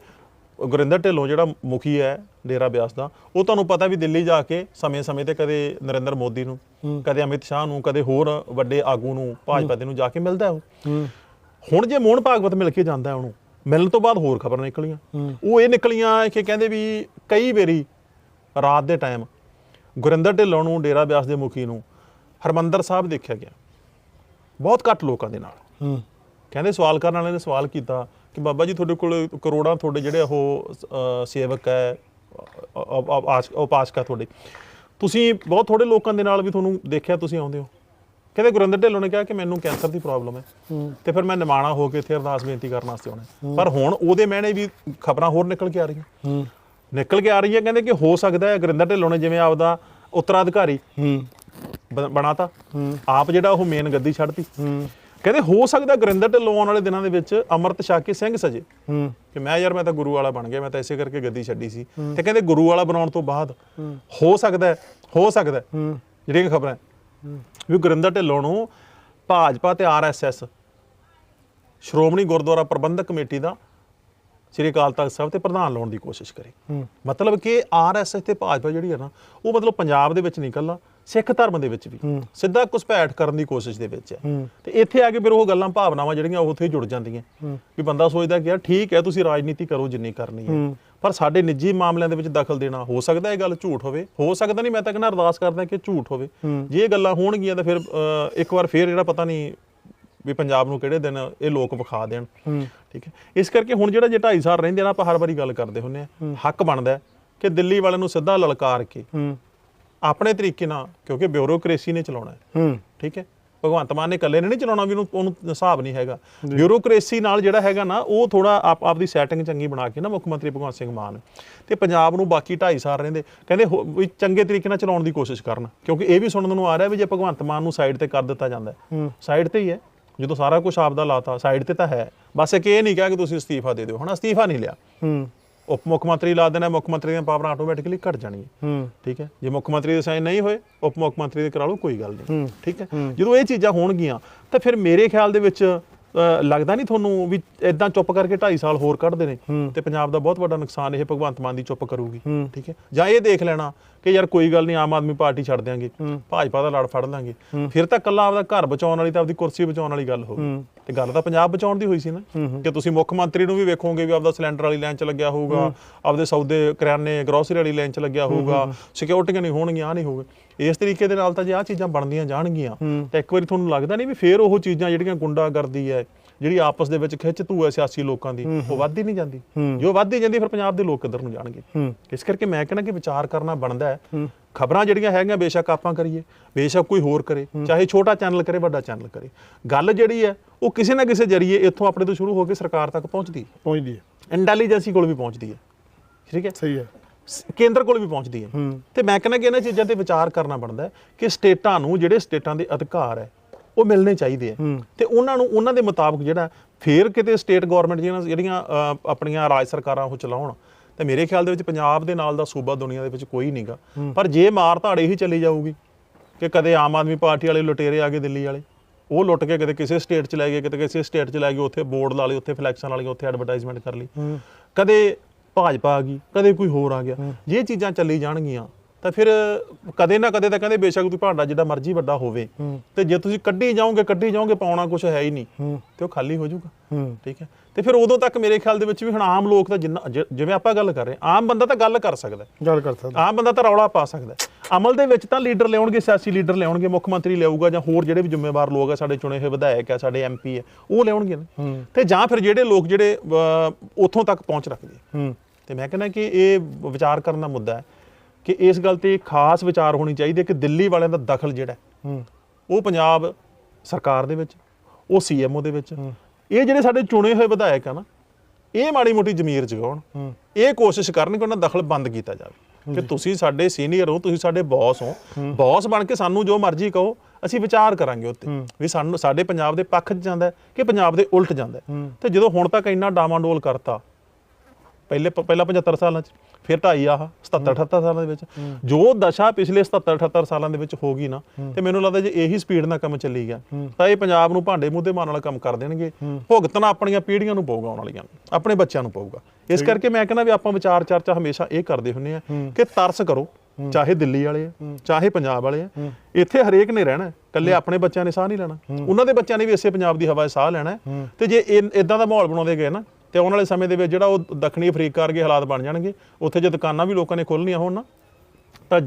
ਗੁਰਿੰਦਰ ਢਿੱਲੋਂ ਜਿਹੜਾ ਮੁਖੀ ਹੈ ਡੇਰਾ ਬਿਆਸ ਦਾ ਉਹ ਤੁਹਾਨੂੰ ਪਤਾ ਵੀ ਦਿੱਲੀ ਜਾ ਕੇ ਸਮੇਂ-ਸਮੇਂ ਤੇ ਕਦੇ ਨਰਿੰਦਰ ਮੋਦੀ ਨੂੰ ਕਦੇ ਅਮਿਤ ਸ਼ਾਹ ਨੂੰ ਕਦੇ ਹੋਰ ਵੱਡੇ ਆਗੂ ਨੂੰ ਭਾਜਪਾ ਦੇ ਨੂੰ ਜਾ ਕੇ ਮਿਲਦਾ ਉਹ। ਹੂੰ। ਹੁਣ ਜੇ ਮੋਹਨ ਭਾਗਵਤ ਮਿਲ ਕੇ ਜਾਂਦਾ ਉਹਨੂੰ ਮਿਲਣ ਤੋਂ ਬਾਅਦ ਹੋਰ ਖਬਰਾਂ ਨਿਕਲੀਆਂ। ਉਹ ਇਹ ਨਿਕਲੀਆਂ ਕਿ ਕਹਿੰਦੇ ਵੀ ਕਈ ਵਾਰੀ ਰਾਤ ਦੇ ਟਾਈਮ ਗੁਰਿੰਦਰ ਢਿੱਲੋਂ ਨੂੰ ਡੇਰਾ ਬਿਆਸ ਦੇ ਮੁਖੀ ਨੂੰ ਹਰਮੰਦਰ ਸਾਹਿਬ ਦੇਖਿਆ ਗਿਆ। ਬਹੁਤ ਘੱਟ ਲੋਕਾਂ ਦੇ ਨਾਲ। ਕਹਿੰਦੇ ਸਵਾਲ ਕਰਨ ਵਾਲੇ ਨੇ ਸਵਾਲ ਕੀਤਾ ਕਿ ਬਾਬਾ ਜੀ ਤੁਹਾਡੇ ਕੋਲ ਕਰੋੜਾਂ ਤੁਹਾਡੇ ਜਿਹੜੇ ਉਹ ਸੇਵਕ ਹੈ ਉਪਾਸਕ ਤੁਹਾਡੇ। ਤੁਸੀਂ ਬਹੁਤ ਥੋੜੇ ਲੋਕਾਂ ਦੇ ਨਾਲ ਵੀ ਤੁਹਾਨੂੰ ਦੇਖਿਆ ਤੁਸੀਂ ਆਉਂਦੇ ਹੋ। ਕਹਿੰਦੇ ਗੁਰਿੰਦਰ ਢਿੱਲੋਂ ਨੇ ਕਿਹਾ ਕਿ ਮੈਨੂੰ ਕੈਂਸਰ ਦੀ ਪ੍ਰੋਬਲਮ ਹੈ। ਤੇ ਫਿਰ ਮੈਂ ਨਿਮਾਣਾ ਹੋ ਕੇ ਇੱਥੇ ਅਰਦਾਸ ਬੇਨਤੀ ਕਰਨ ਵਾਸਤੇ ਆਉਣਾ ਪਰ ਹੁਣ ਉਹਦੇ ਮਹਿਣੇ ਵੀ ਖਬਰਾਂ ਹੋਰ ਨਿਕਲ ਕੇ ਆ ਰਹੀਆਂ। ਹੂੰ। ਨਿਕਲ ਕੇ ਆ ਰਹੀਆਂ ਕਹਿੰਦੇ ਕਿ ਹੋ ਸਕਦਾ ਹੈ ਗੁਰਿੰਦਰ ਢਿੱਲੋਂ ਨੇ ਜਿਵੇਂ ਆਪਦਾ ਉੱਤਰਾਧਿਕਾਰੀ ਬਣਾਤਾ। ਆਪ ਜਿਹੜਾ ਉਹ ਮੇਨ ਗੱਦੀ ਛੱਡਤੀ। ਕਹਿੰਦੇ ਹੋ ਸਕਦਾ ਗੁਰਿੰਦਰ ਢਿੱਲੋਂ ਆਉਣ ਵਾਲੇ ਦਿਨਾਂ ਦੇ ਵਿੱਚ ਅੰਮ੍ਰਿਤ ਕੇ ਸਿੰਘ ਸਜੇ। ਕਿ ਮੈਂ ਯਾਰ ਮੈਂ ਤਾਂ ਗੁਰੂ ਵਾਲਾ ਬਣ ਗਿਆ ਮੈਂ ਤਾਂ ਇਸੇ ਕਰਕੇ ਗੱਦੀ ਛੱਡੀ ਸੀ। ਤੇ ਕਹਿੰਦੇ ਗੁਰੂ ਵਾਲਾ ਬਣਾਉਣ ਤੋਂ ਬਾਅਦ ਹੋ। ਸਕਦਾ ਹੈ ਸਕਦਾ ਜਿਹੜੀਆਂ ਖਬਰਾਂ ਵੀ ਗੁਰਿੰਦਰ ਢਿੱਲੋਂ ਨੂੰ ਭਾਜਪਾ ਤੇ ਆਰਐਸਐਸ ਸ਼੍ਰੋਮਣੀ ਗੁਰਦੁਆਰਾ ਪ੍ਰਬੰਧਕ ਕਮੇਟੀ ਦਾ ਸ੍ਰੀ ਅਕਾਲ ਤਖਤ ਸਾਹਿਬ ਤੇ ਪ੍ਰਧਾਨ ਲਾਉਣ ਦੀ ਕੋਸ਼ਿਸ਼ ਕਰੇ। ਮਤਲਬ ਕਿ ਆਰਐਸਐਸ ਤੇ ਭਾਜਪਾ ਜਿਹੜੀ ਹੈ ਨਾ ਉਹ ਮਤਲਬ ਪੰਜਾਬ ਦੇ ਵਿੱਚ ਨਿਕਲਣਾ ਸਿੱਖ ਧਰਮ ਦੇ ਵਿੱਚ ਵੀ। ਸਿੱਧਾ ਘੁਸਪੈਠ ਕਰਨ ਦੀ ਕੋਸ਼ਿਸ਼ ਦੇ ਵਿੱਚ ਹੈ। ਤੇ ਇੱਥੇ ਆ ਕੇ ਫਿਰ ਉਹ ਗੱਲਾਂ ਭਾਵਨਾਵਾਂ ਜਿਹੜੀਆਂ ਉਹ ਉੱਥੇ ਜੁੜ ਜਾਂਦੀਆਂ। ਵੀ ਬੰਦਾ ਸੋਚਦਾ ਕਿ ਯਾਰ ਠੀਕ ਹੈ ਤੁਸੀਂ ਰਾਜਨੀਤੀ ਕਰੋ ਜਿੰਨੀ ਕਰਨੀ ਹੈ। ਪਰ ਸਾਡੇ ਨਿੱਜੀ ਮਾਮਲਿਆਂ ਦੇ ਵਿੱਚ ਦਖਲ ਦੇਣਾ ਹੋ ਸਕਦਾ ਇਹ ਗੱਲ ਝੂਠ ਹੋਵੇ। ਹੋ ਸਕਦਾ ਨਹੀਂ ਮੈਂ ਤਾਂ ਕਹਿੰਦਾ ਅਰਦਾਸ ਕਰਦਾ ਕਿ ਝੂਠ ਹੋਵੇ। ਜੇ ਇਹ ਗੱਲਾਂ ਹੋਣਗੀਆਂ ਤਾਂ ਫਿਰ ਇੱਕ ਵਾਰ ਫੇਰ ਜਿਹੜਾ ਪਤਾ ਨਹੀਂ ਵੀ ਪੰਜਾਬ ਨੂੰ ਕਿਹੜੇ ਦਿਨ ਇਹ ਲੋਕ ਵਿਖਾ ਦੇਣ। ਠੀਕ ਹੈ? ਇਸ ਕਰਕੇ ਹੁਣ ਜਿਹੜਾ ਜੇ 2.5 ਸਾਲ ਰਹਿੰਦੇ ਨਾ ਆਪਾਂ ਹਰ ਵਾਰੀ ਗੱਲ ਕਰਦੇ ਹੁੰਨੇ ਆ ਹੱਕ ਬਣਦਾ ਕਿ ਦਿੱਲੀ ਵਾਲਿਆਂ ਨੂੰ ਸਿੱਧਾ ਲਲਕਾਰ ਕੇ ਆਪਣੇ ਤਰੀਕੇ ਨਾਲ ਕਿਉਂਕਿ ਬਿਊਰੋਕ੍ਰੇਸੀ ਨੇ ਚਲਾਉਣਾ ਹੂੰ। ਠੀਕ ਹੈ? ਭਗਵੰਤ ਮਾਨ ਨੇ ਇਕੱਲੇ ਨੇ ਨਹੀਂ ਚਲਾਉਣਾ ਵੀ ਉਹਨੂੰ ਉਹਨੂੰ ਹਿਸਾਬ ਨਹੀਂ ਹੈਗਾ। ਬਿਊਰੋਕ੍ਰੇਸੀ ਨਾਲ ਜਿਹੜਾ ਹੈਗਾ ਨਾ ਉਹ ਥੋੜਾ ਆਪ ਆਪਦੀ ਸੈਟਿੰਗ ਚੰਗੀ ਬਣਾ ਕੇ ਨਾ ਮੁੱਖ ਮੰਤਰੀ ਭਗਵੰਤ ਸਿੰਘ ਮਾਨ। ਤੇ ਪੰਜਾਬ ਨੂੰ ਬਾਕੀ 2.5 ਸਾਲ ਰਹਿੰਦੇ। ਕਹਿੰਦੇ ਵੀ ਚੰਗੇ ਤਰੀਕੇ ਨਾਲ ਚਲਾਉਣ ਦੀ ਕੋਸ਼ਿਸ਼ ਕਰਨ। ਕਿਉਂਕਿ ਇਹ ਵੀ ਸੁਣਨ ਨੂੰ ਆ ਰਿਹਾ ਵੀ ਜੇ ਭਗਵੰਤ ਮਾਨ ਨੂੰ ਸਾਈਡ ਤੇ ਕਰ ਦਿੱਤਾ ਜਾਂਦਾ ਸਾਈਡ ਤੇ ਹੀ ਹੈ। ਜਦੋਂ ਸਾਰਾ ਕੁਝ ਆਪਦਾ ਲਾਤਾ ਸਾਈਡ ਤੇ ਤਾਂ ਹੈ। ਬਸ ਇੱਕ ਇਹ ਨਹੀਂ ਕਿਹਾ ਕਿ ਤੁਸੀਂ ਅਸਤੀਫਾ ਦੇ ਦਿਓ। ਹੁਣ ਅਸਤੀਫਾ ਨਹੀਂ ਲਿਆ। ਹੂੰ। ਉਪ ਮੁੱਖ ਮੰਤਰੀ ਲਾ ਦੇਣਾ ਮੁੱਖ ਮੰਤਰੀ ਦੀਆਂ ਪਾਵਰਾਂ ਆਟੋਮੈਟਿਕਲੀ ਘਟ ਜਾਣਗੀਆਂ ਹੂੰ। ਠੀਕ ਹੈ? ਜੇ ਮੁੱਖ ਮੰਤਰੀ ਦੇ ਸਾਈਨ ਨਹੀਂ ਹੋਏ ਉਪ ਮੁੱਖ ਮੰਤਰੀ ਦੇ ਕਰਾ ਲਓ ਕੋਈ ਗੱਲ ਨਹੀਂ। ਠੀਕ ਹੈ। ਜਦੋਂ ਇਹ ਚੀਜ਼ਾਂ ਹੋਣਗੀਆਂ ਤਾਂ ਫਿਰ ਮੇਰੇ ਖਿਆਲ ਦੇ ਵਿੱਚ ਲੱਗਦਾ ਨਹੀਂ ਤੁਹਾਨੂੰ ਵੀ ਇਦਾਂ ਚੁੱਪ ਕਰਕੇ 2.5 ਸਾਲ ਹੋਰ ਕੱਢਦੇ ਨੇ ਤੇ ਪੰਜਾਬ ਦਾ ਬਹੁਤ ਵੱਡਾ ਨੁਕਸਾਨ ਇਹ ਭਗਵੰਤ ਮਾਨ ਦੀ ਚੁੱਪ ਕਰੂਗੀ ਠੀਕ ਹੈ? ਜਾਂ ਇਹ ਦੇਖ ਲੈਣਾ ਕਿ ਯਾਰ ਕੋਈ ਗੱਲ ਨਹੀਂ ਆਮ ਆਦਮੀ ਪਾਰਟੀ ਛੱਡ ਦਿਆਂਗੇ ਭਾਜਪਾ ਦਾ ਲੜ ਫੜ ਲਾਂਗੇ। ਫਿਰ ਤਾਂ ਕੱਲਾ ਆਪਦਾ ਘਰ ਬਚਾਉਣ ਵਾਲੀ ਤਾਂ ਆਪਦੀ ਕੁਰਸੀ ਬਚਾਉਣ ਵਾਲੀ ਗੱਲ ਹੋਊਗੀ ਤੇ ਗੱਲ ਤਾਂ ਪੰਜਾਬ ਬਚਾਉਣ ਦੀ ਹੋਈ ਸੀ ਨਾ। ਕਿ ਤੁਸੀਂ ਮੁੱਖ ਮੰਤਰੀ ਨੂੰ ਵੀ ਵੇਖੋਗੇ ਵੀ ਆਪਦਾ ਸਿਲੰਡਰ ਵਾਲੀ ਲਾਈਨ 'ਚ ਲੱਗਿਆ ਹੋਊਗਾ ਆਪਦੇ ਸੌਦੇ ਕਰਿਆਨੇ ਗਰੋਸਰੀ ਵਾਲੀ ਲਾਈਨ 'ਚ ਲੱਗਿਆ ਹੋਊਗਾ ਸਿਕਿਉਰਿਟੀਆਂ ਨਹੀਂ ਹੋਣਗੀਆਂ ਆ ਨਹੀਂ ਹੋਵੇ ਇਸ ਤਰੀਕੇ ਦੇ ਨਾਲ ਤਾਂ ਜੇ ਆ ਚੀਜ਼ਾਂ ਬਣਦੀਆਂ ਜਾਣਗੀਆਂ ਤਾਂ ਇੱਕ ਵਾਰੀ ਤੁਹਾਨੂੰ ਲੱਗਦਾ ਨਹੀਂ ਵੀ ਫੇਰ ਉਹ ਚੀਜ਼ਾਂ ਜਿਹੜੀਆਂ ਗੁੰਡਾਗਰਦੀ ਹੈ ਜਿਹੜੀ ਆਪਸ ਦੇ ਵਿੱਚ ਖਿੱਚ ਧੂ ਹੈ ਸਿਆਸੀ ਲੋਕਾਂ ਦੀ ਉਹ ਵੱਧਦੀ ਨਹੀਂ ਜਾਂਦੀ। ਜੋ ਵੱਧਦੀ ਜਾਂਦੀ ਫਿਰ ਪੰਜਾਬ ਦੇ ਲੋਕ ਕਿੱਧਰ ਨੂੰ ਜਾਣਗੇ? ਇਸ ਕਰਕੇ ਮੈਂ ਕਹਿੰਦਾ ਕਿ ਵਿਚਾਰ ਕਰਨਾ ਬਣਦਾ ਹੈ। ਖਬਰਾਂ ਜਿਹੜੀਆਂ ਹੈਗੀਆਂ ਬੇਸ਼ੱਕ ਆਪਾਂ ਕਰੀਏ ਬੇਸ਼ੱਕ ਕੋਈ ਹੋਰ ਕਰੇ ਚਾਹੇ ਛੋਟਾ ਚੈਨਲ ਕਰੇ ਵੱਡਾ ਚੈਨਲ ਕਰੇ। ਗੱਲ ਜਿਹੜੀ ਹੈ ਉਹ ਕਿਸੇ ਨਾ ਕਿਸੇ ਜਰੀਏ ਇੱਥੋਂ ਆਪਣੇ ਤੋਂ ਸ਼ੁਰੂ ਹੋ ਕੇ ਸਰਕਾਰ ਤੱਕ ਪਹੁੰਚਦੀ ਪਹੁੰਚਦੀ ਹੈ। ਇੰਟੈਲੀਜੈਂਸੀ ਕੋਲ ਵੀ ਪਹੁੰਚਦੀ ਹੈ। ਠੀਕ ਹੈ? ਸਹੀ ਹੈ। ਕੇਂਦਰ ਕੋਲ ਵੀ ਪਹੁੰਚਦੀ ਹੈ। ਤੇ ਮੈਂ ਕਹਿੰਦਾ ਕਿ ਇਹਨਾਂ ਚੀਜ਼ਾਂ ਤੇ ਵਿਚਾਰ ਕਰਨਾ ਬਣਦਾ ਹੈ ਕਿ ਸਟੇਟਾਂ ਨੂੰ ਜਿਹੜੇ ਸਟੇਟਾਂ ਦੇ ਅਧਿਕਾਰ ਹੈ ਉਹ ਮਿਲਣੇ ਚਾਹੀਦੇ ਆ ਤੇ ਉਹਨਾਂ ਨੂੰ ਉਹਨਾਂ ਦੇ ਮੁਤਾਬਕ ਜਿਹੜਾ ਫੇਰ ਕਿਤੇ ਸਟੇਟ ਗਵਰਨਮੈਂਟ ਜਿਹੜੀਆਂ ਜਿਹੜੀਆਂ ਆਪਣੀਆਂ ਰਾਜ ਸਰਕਾਰਾਂ ਉਹ ਚਲਾਉਣ ਤੇ ਮੇਰੇ ਖਿਆਲ ਦੇ ਵਿੱਚ ਪੰਜਾਬ ਦੇ ਨਾਲ ਦਾ ਸੂਬਾ ਦੁਨੀਆ ਦੇ ਵਿੱਚ ਕੋਈ ਨਹੀਂਗਾ ਪਰ ਜੇ ਮਾਰ ਧਾੜੇ ਹੀ ਚੱਲੀ ਜਾਊਗੀ ਕਿ ਕਦੇ ਆਮ ਆਦਮੀ ਪਾਰਟੀ ਵਾਲੇ ਲੁਟੇਰੇ ਆ ਗਏ ਦਿੱਲੀ ਵਾਲੇ ਉਹ ਲੁੱਟ ਕੇ ਕਦੇ ਕਿਸੇ ਸਟੇਟ 'ਚ ਲੈ ਗਏ ਕਿਤੇ ਕਿਸੇ ਸਟੇਟ 'ਚ ਲੈ ਗਏ ਉੱਥੇ ਬੋਰਡ ਲਾ ਲਏ ਉੱਥੇ ਫਲੈਕਸ਼ਨ ਵਾਲੀਆਂ ਉੱਥੇ ਐਡਵਰਟਾਈਜ਼ਮੈਂਟ ਕਰ ਲਈ। ਕਦੇ ਭਾਜਪਾ ਆ ਗਈ ਕਦੇ ਕੋਈ ਹੋਰ ਆ ਗਿਆ। ਜੇ ਚੀਜ਼ਾਂ ਚੱਲੀ ਜਾਣਗੀਆਂ ਤਾਂ ਫਿਰ ਕਦੇ ਨਾ ਕਦੇ ਤਾਂ ਕਹਿੰਦੇ ਬੇਸ਼ੱਕ ਤੁਸੀਂ ਭਾਂਡਾ ਜਿੱਡਾ ਮਰਜ਼ੀ ਵੱਡਾ ਹੋਵੇ। ਤੇ ਜੇ ਤੁਸੀਂ ਕੱਢੀ ਜਾਓਗੇ ਕੱਢੀ ਜਾਓਗੇ ਪਾਉਣਾ ਕੁਝ ਹੈ ਹੀ ਨਹੀਂ। ਤੇ ਉਹ ਖਾਲੀ ਹੋ ਜਾਊਗਾ। ਠੀਕ ਹੈ। ਤੇ ਫਿਰ ਉਦੋਂ ਤੱਕ ਮੇਰੇ ਖਿਆਲ ਦੇ ਵਿੱਚ ਵੀ ਹੁਣ ਆਮ ਲੋਕ ਤਾਂ ਜਿਵੇਂ ਆਪਾਂ ਗੱਲ ਕਰ ਰਹੇ ਆਮ ਬੰਦਾ ਤਾਂ ਗੱਲ ਕਰ ਸਕਦਾ। ਗੱਲ ਕਰ ਸਕਦਾ। ਆਮ ਬੰਦਾ ਤਾਂ ਰੌਲਾ ਪਾ ਸਕਦਾ। ਅਮਲ ਦੇ ਵਿੱਚ ਤਾਂ ਲੀਡਰ ਲਿਆਉਣਗੇ ਸਿਆਸੀ ਲੀਡਰ ਲਿਆਉਣਗੇ ਮੁੱਖ ਮੰਤਰੀ ਲਿਆਊਗਾ ਜਾਂ ਹੋਰ ਜਿਹੜੇ ਵੀ ਜ਼ਿੰਮੇਵਾਰ ਲੋਕ ਆ ਸਾਡੇ ਚੁਣੇ ਹੋਏ ਵਿਧਾਇਕ ਆ ਸਾਡੇ ਐਮਪੀ ਆ ਉਹ ਲਿਆਉਣਗੇ ਨਾ। ਤੇ ਜਾਂ ਫਿਰ ਜਿਹੜੇ ਲੋਕ ਜਿਹੜੇ ਉੱਥੋਂ ਤੱਕ ਪਹੁੰਚ ਰੱਖਦੇ ਤੇ ਮੈਂ ਕਹਿੰਦਾ ਕਿ ਇਹ ਵਿਚਾਰ ਕਰਨ ਦਾ ਮੁੱਦਾ ਹੈ। ਕਿ ਇਸ ਗੱਲ ਤੇ ਖਾਸ ਵਿਚਾਰ ਹੋਣੀ ਚਾਹੀਦੀ ਹੈ ਕਿ ਦਿੱਲੀ ਵਾਲਿਆਂ ਦਾ ਦਖਲ ਜਿਹੜਾ ਹੈ, ਉਹ ਪੰਜਾਬ ਸਰਕਾਰ ਦੇ ਵਿੱਚ ਉਹ ਸੀਐਮਓ ਦੇ ਵਿੱਚ। ਇਹ ਜਿਹੜੇ ਸਾਡੇ ਚੁਣੇ ਹੋਏ ਵਿਧਾਇਕ ਆ ਨਾ ਇਹ ਮਾੜੀ ਮੋਟੀ ਜ਼ਮੀਰ ਜਗਾਉਣ ਇਹ ਕੋਸ਼ਿਸ਼ ਕਰਨ ਕਿ ਉਹਨਾਂ ਦਾ ਦਖਲ ਬੰਦ ਕੀਤਾ ਜਾਵੇ। ਕਿ ਤੁਸੀਂ ਸਾਡੇ ਸੀਨੀਅਰ ਹੋ ਤੁਸੀਂ ਸਾਡੇ ਬੌਸ ਹੋ। ਬੌਸ ਬਣ ਕੇ ਸਾਨੂੰ ਜੋ ਮਰਜ਼ੀ ਕਹੋ ਅਸੀਂ ਵਿਚਾਰ ਕਰਾਂਗੇ ਉੱਤੇ। ਵੀ ਸਾਨੂੰ ਸਾਡੇ ਪੰਜਾਬ ਦੇ ਪੱਖ 'ਚ ਜਾਂਦਾ ਕਿ ਪੰਜਾਬ ਦੇ ਉਲਟ ਜਾਂਦਾ। ਤੇ ਜਦੋਂ ਹੁਣ ਤੱਕ ਇੰਨਾ ਡਾਮਾਡੋਲ ਕਰਤਾ ਪਹਿਲੇ ਪਹਿਲਾਂ 75 ਸਾਲਾਂ 'ਚ ਫਿਰ ਢਾਈ ਆਹ 77 78 ਸਾਲਾਂ ਦੇ ਵਿੱਚ। ਜੋ ਦਸ਼ਾ ਪਿਛਲੇ 77 78 ਸਾਲਾਂ ਦੇ ਵਿੱਚ ਹੋ ਗਈ ਨਾ ਤੇ ਮੈਨੂੰ ਲੱਗਦਾ ਜੇ ਇਹੀ ਸਪੀਡ ਨਾਲ ਕੰਮ ਚੱਲੀ ਗਿਆ ਤਾਂ ਇਹ ਪੰਜਾਬ ਨੂੰ ਭਾਂਡੇ ਮੂੰਹ ਤੇ ਮਾਰਨ ਵਾਲਾ ਕੰਮ ਕਰ ਦੇਣਗੇ। ਭੁਗਤਣਾ ਆਪਣੀਆਂ ਪੀੜ੍ਹੀਆਂ ਨੂੰ ਪਊਗਾ ਆਉਣ ਵਾਲੀਆਂ ਆਪਣੇ ਬੱਚਿਆਂ ਨੂੰ ਪਊਗਾ। ਇਸ ਕਰਕੇ ਮੈਂ ਕਹਿੰਦਾ ਵੀ ਆਪਾਂ ਵਿਚਾਰ ਚਰਚਾ ਹਮੇਸ਼ਾ ਇਹ ਕਰਦੇ ਹੁੰਨੇ ਆ ਕਿ ਤਰਸ ਕਰੋ ਚਾਹੇ ਦਿੱਲੀ ਵਾਲੇ ਆ ਚਾਹੇ ਪੰਜਾਬ ਵਾਲੇ ਆ। ਇੱਥੇ ਹਰੇਕ ਨੇ ਰਹਿਣਾ ਹੈ। ਇਕੱਲੇ ਆਪਣੇ ਬੱਚਿਆਂ ਨੇ ਸਾਹ ਨਹੀਂ ਲੈਣਾ। ਉਹਨਾਂ ਦੇ ਬੱਚਿਆਂ ਨੇ ਵੀ ਇਸੇ ਪੰਜਾਬ ਦੀ ਹਵਾ 'ਚ ਸਾਹ ਲੈਣਾ। ਤੇ ਜੇ ਇਦਾਂ ਦਾ ਮਾਹੌਲ ਬਣਾਉਂਦੇ ਗਏ ਨਾ ਤੇ ਆਉਣ ਵਾਲੇ ਸਮੇਂ ਦੇ ਵਿੱਚ ਜਿਹੜਾ ਉਹ ਦੱਖਣੀ ਅਫਰੀਕਾ ਵਰਗੇ ਹਾਲਾਤ ਬਣ ਜਾਣਗੇ ਉੱਥੇ ਜੇ ਦੁਕਾਨਾਂ ਵੀ ਲੋਕਾਂ ਨੇ ਖੋਲ੍ਹਣੀਆਂ ਹੋਣ ਨਾ ਤਾਂ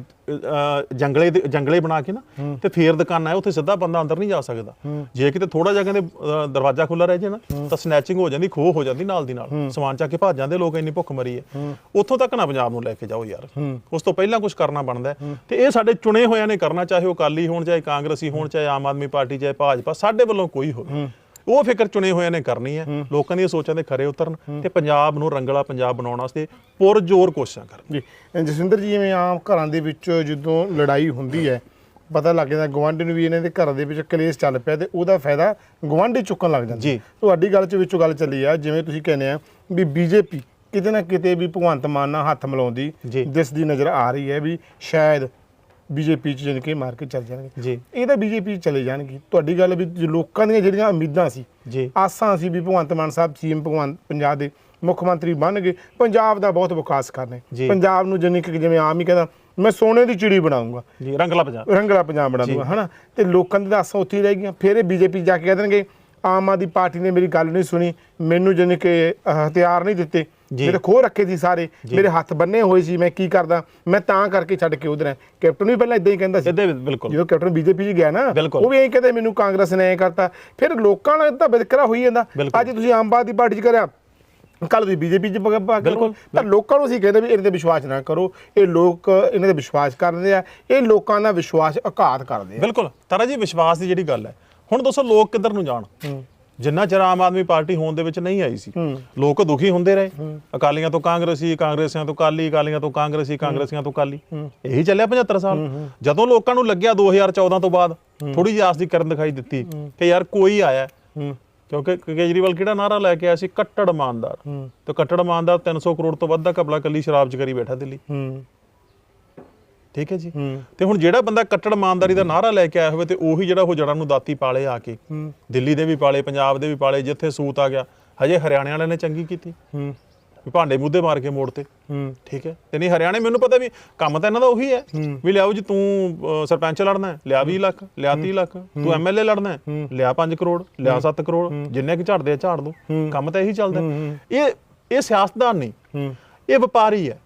ਜੰਗਲੇ ਜੰਗਲੇ ਬਣਾ ਕੇ ਨਾ ਤੇ ਫੇਰ ਦੁਕਾਨਾਂ ਹੈ ਉੱਥੇ ਸਿੱਧਾ ਬੰਦਾ ਅੰਦਰ ਨਹੀਂ ਜਾ ਸਕਦਾ। ਜੇ ਕਿਤੇ ਥੋੜਾ ਜਿਹਾ ਕਹਿੰਦੇ ਦਰਵਾਜ਼ਾ ਖੁੱਲਾ ਰਹਿ ਜੇ ਨਾ ਤਾਂ ਸਨੈਚਿੰਗ ਹੋ ਜਾਂਦੀ ਖੋਹ ਹੋ ਜਾਂਦੀ ਨਾਲ ਦੀ ਨਾਲ। ਸਮਾਨ ਚੱਕ ਕੇ ਭੱਜ ਜਾਂਦੇ ਲੋਕ ਇੰਨੀ ਭੁੱਖ ਮਰੀ ਹੈ। ਉੱਥੋਂ ਤੱਕ ਨਾ ਪੰਜਾਬ ਨੂੰ ਲੈ ਕੇ ਜਾਓ ਯਾਰ। ਉਸ ਤੋਂ ਪਹਿਲਾਂ ਕੁਝ ਕਰਨਾ ਬਣਦਾ। ਤੇ ਇਹ ਸਾਡੇ ਚੁਣੇ ਹੋਇਆਂ ਨੇ ਕਰਨਾ ਚਾਹੇ ਉਹ ਅਕਾਲੀ ਹੋਣ ਚਾਹੇ ਕਾਂਗਰਸੀ ਹੋਣ ਚਾਹੇ ਆਮ ਆਦਮੀ ਪਾਰਟੀ ਚਾਹੇ ਭਾਜਪਾ ਸਾਡੇ ਵੱਲੋਂ ਕੋਈ ਹੋਵੇ। ਉਹ ਫਿਕਰ ਚੁਣੇ ਹੋਇਆਂ ਨੇ ਕਰਨੀ ਹੈ। ਲੋਕਾਂ ਦੀਆਂ ਸੋਚਾਂ ਦੇ ਖਰੇ ਉਤਰਨ ਤੇ ਪੰਜਾਬ ਨੂੰ ਰੰਗਲਾ ਪੰਜਾਬ ਬਣਾਉਣ ਵਾਸਤੇ ਪੁਰਜੋਰ ਕੋਸ਼ਿਸ਼ਾਂ ਕਰਨ। ਜੀ ਅਹ ਜਸਵਿੰਦਰ ਜੀ ਜਿਵੇਂ ਆਮ ਘਰਾਂ ਦੇ ਵਿੱਚ ਜਦੋਂ ਲੜਾਈ ਹੁੰਦੀ ਹੈ ਪਤਾ ਲੱਗ ਜਾਂਦਾ ਗਵਾਂਢੀ ਨੂੰ ਵੀ ਇਹਨਾਂ ਦੇ ਘਰਾਂ ਦੇ ਵਿੱਚ ਕਲੇਸ਼ ਚੱਲ ਪਿਆ ਤੇ ਉਹਦਾ ਫਾਇਦਾ ਗਵਾਂਢੀ ਚੁੱਕਣ ਲੱਗ ਜਾਂਦੇ। ਜੀ। ਤੁਹਾਡੀ ਗੱਲ 'ਚ ਵਿੱਚੋਂ ਗੱਲ ਚੱਲੀ ਆ ਜਿਵੇਂ ਤੁਸੀਂ ਕਹਿੰਦੇ ਆ ਵੀ ਬੀਜੇਪੀ ਕਿਤੇ ਨਾ ਕਿਤੇ ਵੀ ਭਗਵੰਤ ਮਾਨ ਨਾਲ ਹੱਥ ਮਿਲਾਉਂਦੀ। ਜਿਸ ਦੀ ਨਜ਼ਰ ਆ ਰਹੀ ਹੈ ਵੀ ਸ਼ਾਇਦ ਬੀਜੇਪੀ 'ਚ ਜਾਣੀ ਕਿ ਮਾਰ ਕੇ ਚੱਲ ਜਾਣਗੇ। ਜੀ। ਇਹ ਤਾਂ ਬੀਜੇਪੀ 'ਚ ਚਲੇ ਜਾਣਗੇ। ਤੁਹਾਡੀ ਗੱਲ ਵੀ ਲੋਕਾਂ ਦੀਆਂ ਜਿਹੜੀਆਂ ਉਮੀਦਾਂ ਸੀ ਜੀ। ਆਸਾਂ ਸੀ ਵੀ ਭਗਵੰਤ ਮਾਨ ਸਾਹਿਬ ਸੀਐਮ ਭਗਵੰਤ ਪੰਜਾਬ ਦੇ ਮੁੱਖ ਮੰਤਰੀ ਬਣ ਗਏ ਪੰਜਾਬ ਦਾ ਬਹੁਤ ਵਿਕਾਸ ਕਰਨੇ। ਪੰਜਾਬ ਨੂੰ ਜਾਣੀ ਕਿ ਜਿਵੇਂ ਆਮ ਹੀ ਕਹਿੰਦਾ ਮੈਂ ਸੋਨੇ ਦੀ ਚਿੜੀ ਬਣਾਉਂਗਾ। ਜੀ ਰੰਗਲਾ ਪੰਜਾਬ। ਰੰਗਲਾ ਪੰਜਾਬ ਬਣਾ ਦੂੰਗਾ ਹਨਾ? ਤੇ ਲੋਕਾਂ ਦੀ ਤਾਂ ਆਸਾਂ ਉੱਥੇ ਹੀ ਰਹਿ ਗਈਆਂ। ਫਿਰ ਇਹ ਬੀਜੇਪੀ ਜਾ ਕੇ ਕਹਿ ਦੇਣਗੇ ਆਮ ਆਦਮੀ ਪਾਰਟੀ ਨੇ ਮੇਰੀ ਗੱਲ ਨਹੀਂ ਸੁਣੀ ਮੈਨੂੰ ਜਾਣੀ ਕਿ ਹਥਿਆਰ ਨਹੀਂ ਦਿੱਤੇ। ਮੇਰੇ ਖੋਹ ਰੱਖੇ ਸੀ ਸਾਰੇ। ਮੇਰੇ ਹੱਥ ਬੰਨੇ ਹੋਏ ਸੀ ਮੈਂ ਕੀ ਕਰਦਾ? ਮੈਂ ਤਾਂ ਕਰਕੇ ਛੱਡ ਕੇ ਉਧਰ ਕੈਪਟਨ ਵੀ ਪਹਿਲਾਂ ਇਦਾਂ ਹੀ ਕਹਿੰਦਾ ਸੀ। ਬਿਲਕੁਲ। ਜਦੋਂ ਕੈਪਟਨ ਬੀਜੇਪੀ 'ਚ ਗਿਆ ਨਾ। ਉਹ ਵੀ ਐਂ ਕਹਿੰਦੇ ਮੈਨੂੰ ਕਾਂਗਰਸ ਨੇ ਐਂ ਕਰਤਾ। ਫਿਰ ਲੋਕਾਂ ਨਾਲ ਤਾਂ ਵਿਤਕਰਾ ਹੋਈ ਜਾਂਦਾ। ਅੱਜ ਤੁਸੀਂ ਆਮ ਆਦਮੀ ਪਾਰਟੀ 'ਚ ਕਰਿਆ ਕੱਲ ਤੁਸੀਂ ਬੀਜੇਪੀ 'ਚ ਬਿਲਕੁਲ। ਤਾਂ ਲੋਕਾਂ ਨੂੰ ਅਸੀਂ ਕਹਿੰਦੇ ਵੀ ਇਹਨਾਂ ਤੇ ਵਿਸ਼ਵਾਸ ਨਾ ਕਰੋ। ਇਹ ਲੋਕ ਇਹਨਾਂ ਤੇ ਵਿਸ਼ਵਾਸ ਕਰਦੇ ਆ। ਇਹ ਲੋਕਾਂ ਦਾ ਵਿਸ਼ਵਾਸ ਅਘਾਤ ਕਰਦੇ ਆ। ਬਿਲਕੁਲ। ਤਾਰਾ ਜੀ ਵਿਸ਼ਵਾਸ ਦੀ ਜਿਹੜੀ ਗੱਲ ਹੈ। ਹੁਣ ਦੱਸੋ ਲੋਕ ਕਿੱਧਰ ਨੂੰ ਜਾਣ? ਜਿੰਨਾ ਚਿਰ ਆਮ ਆਦਮੀ ਪਾਰਟੀ ਹੋਣ ਦੇ ਵਿੱਚ ਨਹੀਂ ਆਈ ਸੀ ਲੋਕ ਦੁਖੀ ਹੁੰਦੇ ਰਹੇ। ਅਕਾਲੀਆਂ ਤੋਂ ਕਾਂਗਰਸੀ ਕਾਂਗਰਸੀਆਂ ਤੋਂ ਕਾਲੀ ਅਕਾਲੀਆਂ ਤੋਂ ਕਾਂਗਰਸੀ ਕਾਂਗਰਸੀਆਂ ਤੋਂ ਕਾਲੀ। ਇਹੀ ਚੱਲਿਆ 75 ਸਾਲ। ਜਦੋਂ ਲੋਕਾਂ ਨੂੰ ਲੱਗਿਆ 2014 ਤੋਂ ਬਾਅਦ ਥੋੜੀ ਜਿਹੀ ਆਸ ਦੀ ਕਰਨ ਦਿਖਾਈ ਦਿੱਤੀ ਕਿ ਯਾਰ ਕੋਈ ਆਇਆ। ਕਿਉਂਕਿ ਕੇਜਰੀਵਾਲ ਕਿਹੜਾ ਨਾਰਾ ਲੈ ਕੇ ਆਇਆ ਸੀ? ਕੱਟੜ ਇਮਾਨਦਾਰ ਤੇ ਕੱਟੜ ਇਮਾਨਦਾਰ 300 ਕਰੋੜ ਤੋਂ ਵੱਧ ਦਾ ਕਬਲਾ ਕੱਲੀ ਸ਼ਰਾਬ ਚ ਕਰੀ ਬੈਠਾ ਦਿੱਲੀ। ਠੀਕ ਹੈ ਜੀ? ਤੇ ਹੁਣ ਜਿਹੜਾ ਬੰਦਾ ਕੱਟੜ ਇਮਾਨਦਾਰੀ ਦਾ ਨਾਰਾ ਲੈ ਕੇ ਆਇਆ ਹੋਵੇ ਤੇ ਉਹੀ ਜਿਹੜਾ ਉਹ ਜੜਾਂ ਨੂੰ ਦਾਤੀ ਪਾਲੇ ਆ ਕੇ। ਦਿੱਲੀ ਦੇ ਵੀ ਪਾਲੇ ਪੰਜਾਬ ਦੇ ਵੀ ਪਾਲੇ ਜਿੱਥੇ ਸੂਤ ਆ ਗਿਆ। ਹਜੇ ਹਰਿਆਣੇ ਵਾਲਿਆਂ ਨੇ ਚੰਗੀ ਕੀਤੀ। ਹੂੰ। ਭਾਂਡੇ ਮੁੱਦੇ ਮਾਰ ਕੇ ਮੋੜ ਤੇ। ਹੂੰ। ਠੀਕ ਹੈ? ਤੇ ਨਹੀਂ ਹਰਿਆਣੇ ਮੈਨੂੰ ਪਤਾ ਵੀ ਕੰਮ ਤਾਂ ਇਹਨਾਂ ਦਾ ਉਹੀ ਹੈ। ਵੀ ਲਿਆਓ ਜੀ ਤੂੰ ਸਰਪੰਚ ਲੜਨਾ ਹੈ ਲਿਆ 20 ਲੱਖ ਲਿਆ 30 ਲੱਖ ਤੂੰ ਐਮਐਲਏ ਲੜਨਾ ਹੈ ਲਿਆ 5 ਕਰੋੜ ਲਿਆ 7 ਕਰੋੜ ਜਿੰਨੇ ਕਿ ਝੜਦੇ ਆ ਝਾੜ ਦੋ। ਕੰਮ ਤਾਂ ਇਹੀ ਚੱਲਦਾ। ਇਹ ਇਹ ਸਿਆਸਤਦਾਨ ਨਹੀਂ। ਇਹ ਵਪਾਰੀ ਹੂੰ।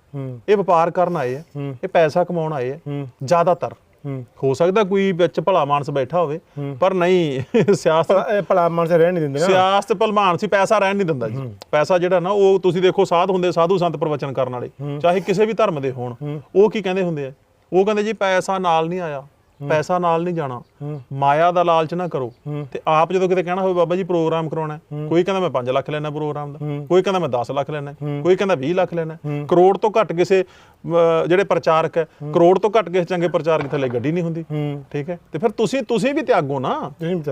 ਇਹ ਵਪਾਰ ਕਰਨ ਆਏ ਆ। ਇਹ ਪੈਸਾ ਕਮਾਉਣ ਆਏ ਆ। ਜ਼ਿਆਦਾਤਰ। ਹੂੰ। ਹੋ ਸਕਦਾ ਕੋਈ ਵਿੱਚ ਭਲਾ ਮਾਨਸ ਬੈਠਾ ਹੋਵੇ ਪਰ ਨਹੀਂ ਸਿਆਸਤ ਇਹ ਭਲਾ ਮਨ ਸੇ ਰਹਿਣ ਨਹੀਂ ਦਿੰਦੇ ਨਾ। ਸਿਆਸਤ ਭਲਮਾਨ ਸੀ ਪੈਸਾ ਰਹਿਣ ਨਹੀਂ ਦਿੰਦਾ ਜੀ। ਪੈਸਾ ਜਿਹੜਾ ਨਾ ਉਹ ਤੁਸੀਂ ਦੇਖੋ ਸਾਧ ਹੁੰਦੇ ਸਾਧੂ ਸੰਤ ਪ੍ਰਵਚਨ ਕਰਨ ਵਾਲੇ। ਚਾਹੇ ਕਿਸੇ ਵੀ ਧਰਮ ਦੇ ਹੋਣ। ਉਹ ਕੀ ਕਹਿੰਦੇ ਹੁੰਦੇ ਆ? ਉਹ ਕਹਿੰਦੇ ਜੀ ਪੈਸਾ ਨਾਲ ਨਹੀਂ ਆਇਆ। ਪੈਸਾ ਨਾਲ ਨਹੀਂ ਜਾਣਾ। ਮਾਇਆ ਦਾ ਲਾਲਚ ਨਾ ਕਰੋ। ਤੇ ਆਪ ਜਦੋਂ ਕਿਤੇ ਕਹਿਣਾ ਹੋਵੇ ਬਾਬਾ ਜੀ ਪ੍ਰੋਗਰਾਮ ਕਰਾਉਣਾ ਕੋਈ ਕਹਿੰਦਾ ਮੈਂ 5 ਲੱਖ ਲੈਣਾ ਪ੍ਰੋਗਰਾਮ ਦਾ। ਕੋਈ ਕਹਿੰਦਾ ਮੈਂ 10 ਲੱਖ ਲੈਣਾ ਕੋਈ ਕਹਿੰਦਾ 20 ਲੱਖ ਲੈਣਾ ਕਰੋੜ ਤੋਂ ਘੱਟ ਕਿਸੇ ਜਿਹੜੇ ਪ੍ਰਚਾਰਕ ਹੈ ਕਰੋੜ ਤੋਂ ਘੱਟ ਕਿਸੇ ਚੰਗੇ ਪ੍ਰਚਾਰਕ ਥੱਲੇ ਗੱਡੀ ਨਹੀਂ ਹੁੰਦੀ। ਠੀਕ ਹੈ? ਤੇ ਫਿਰ ਤੁਸੀਂ ਤੁਸੀਂ ਵੀ ਤਿਆਗੋ ਨਾ।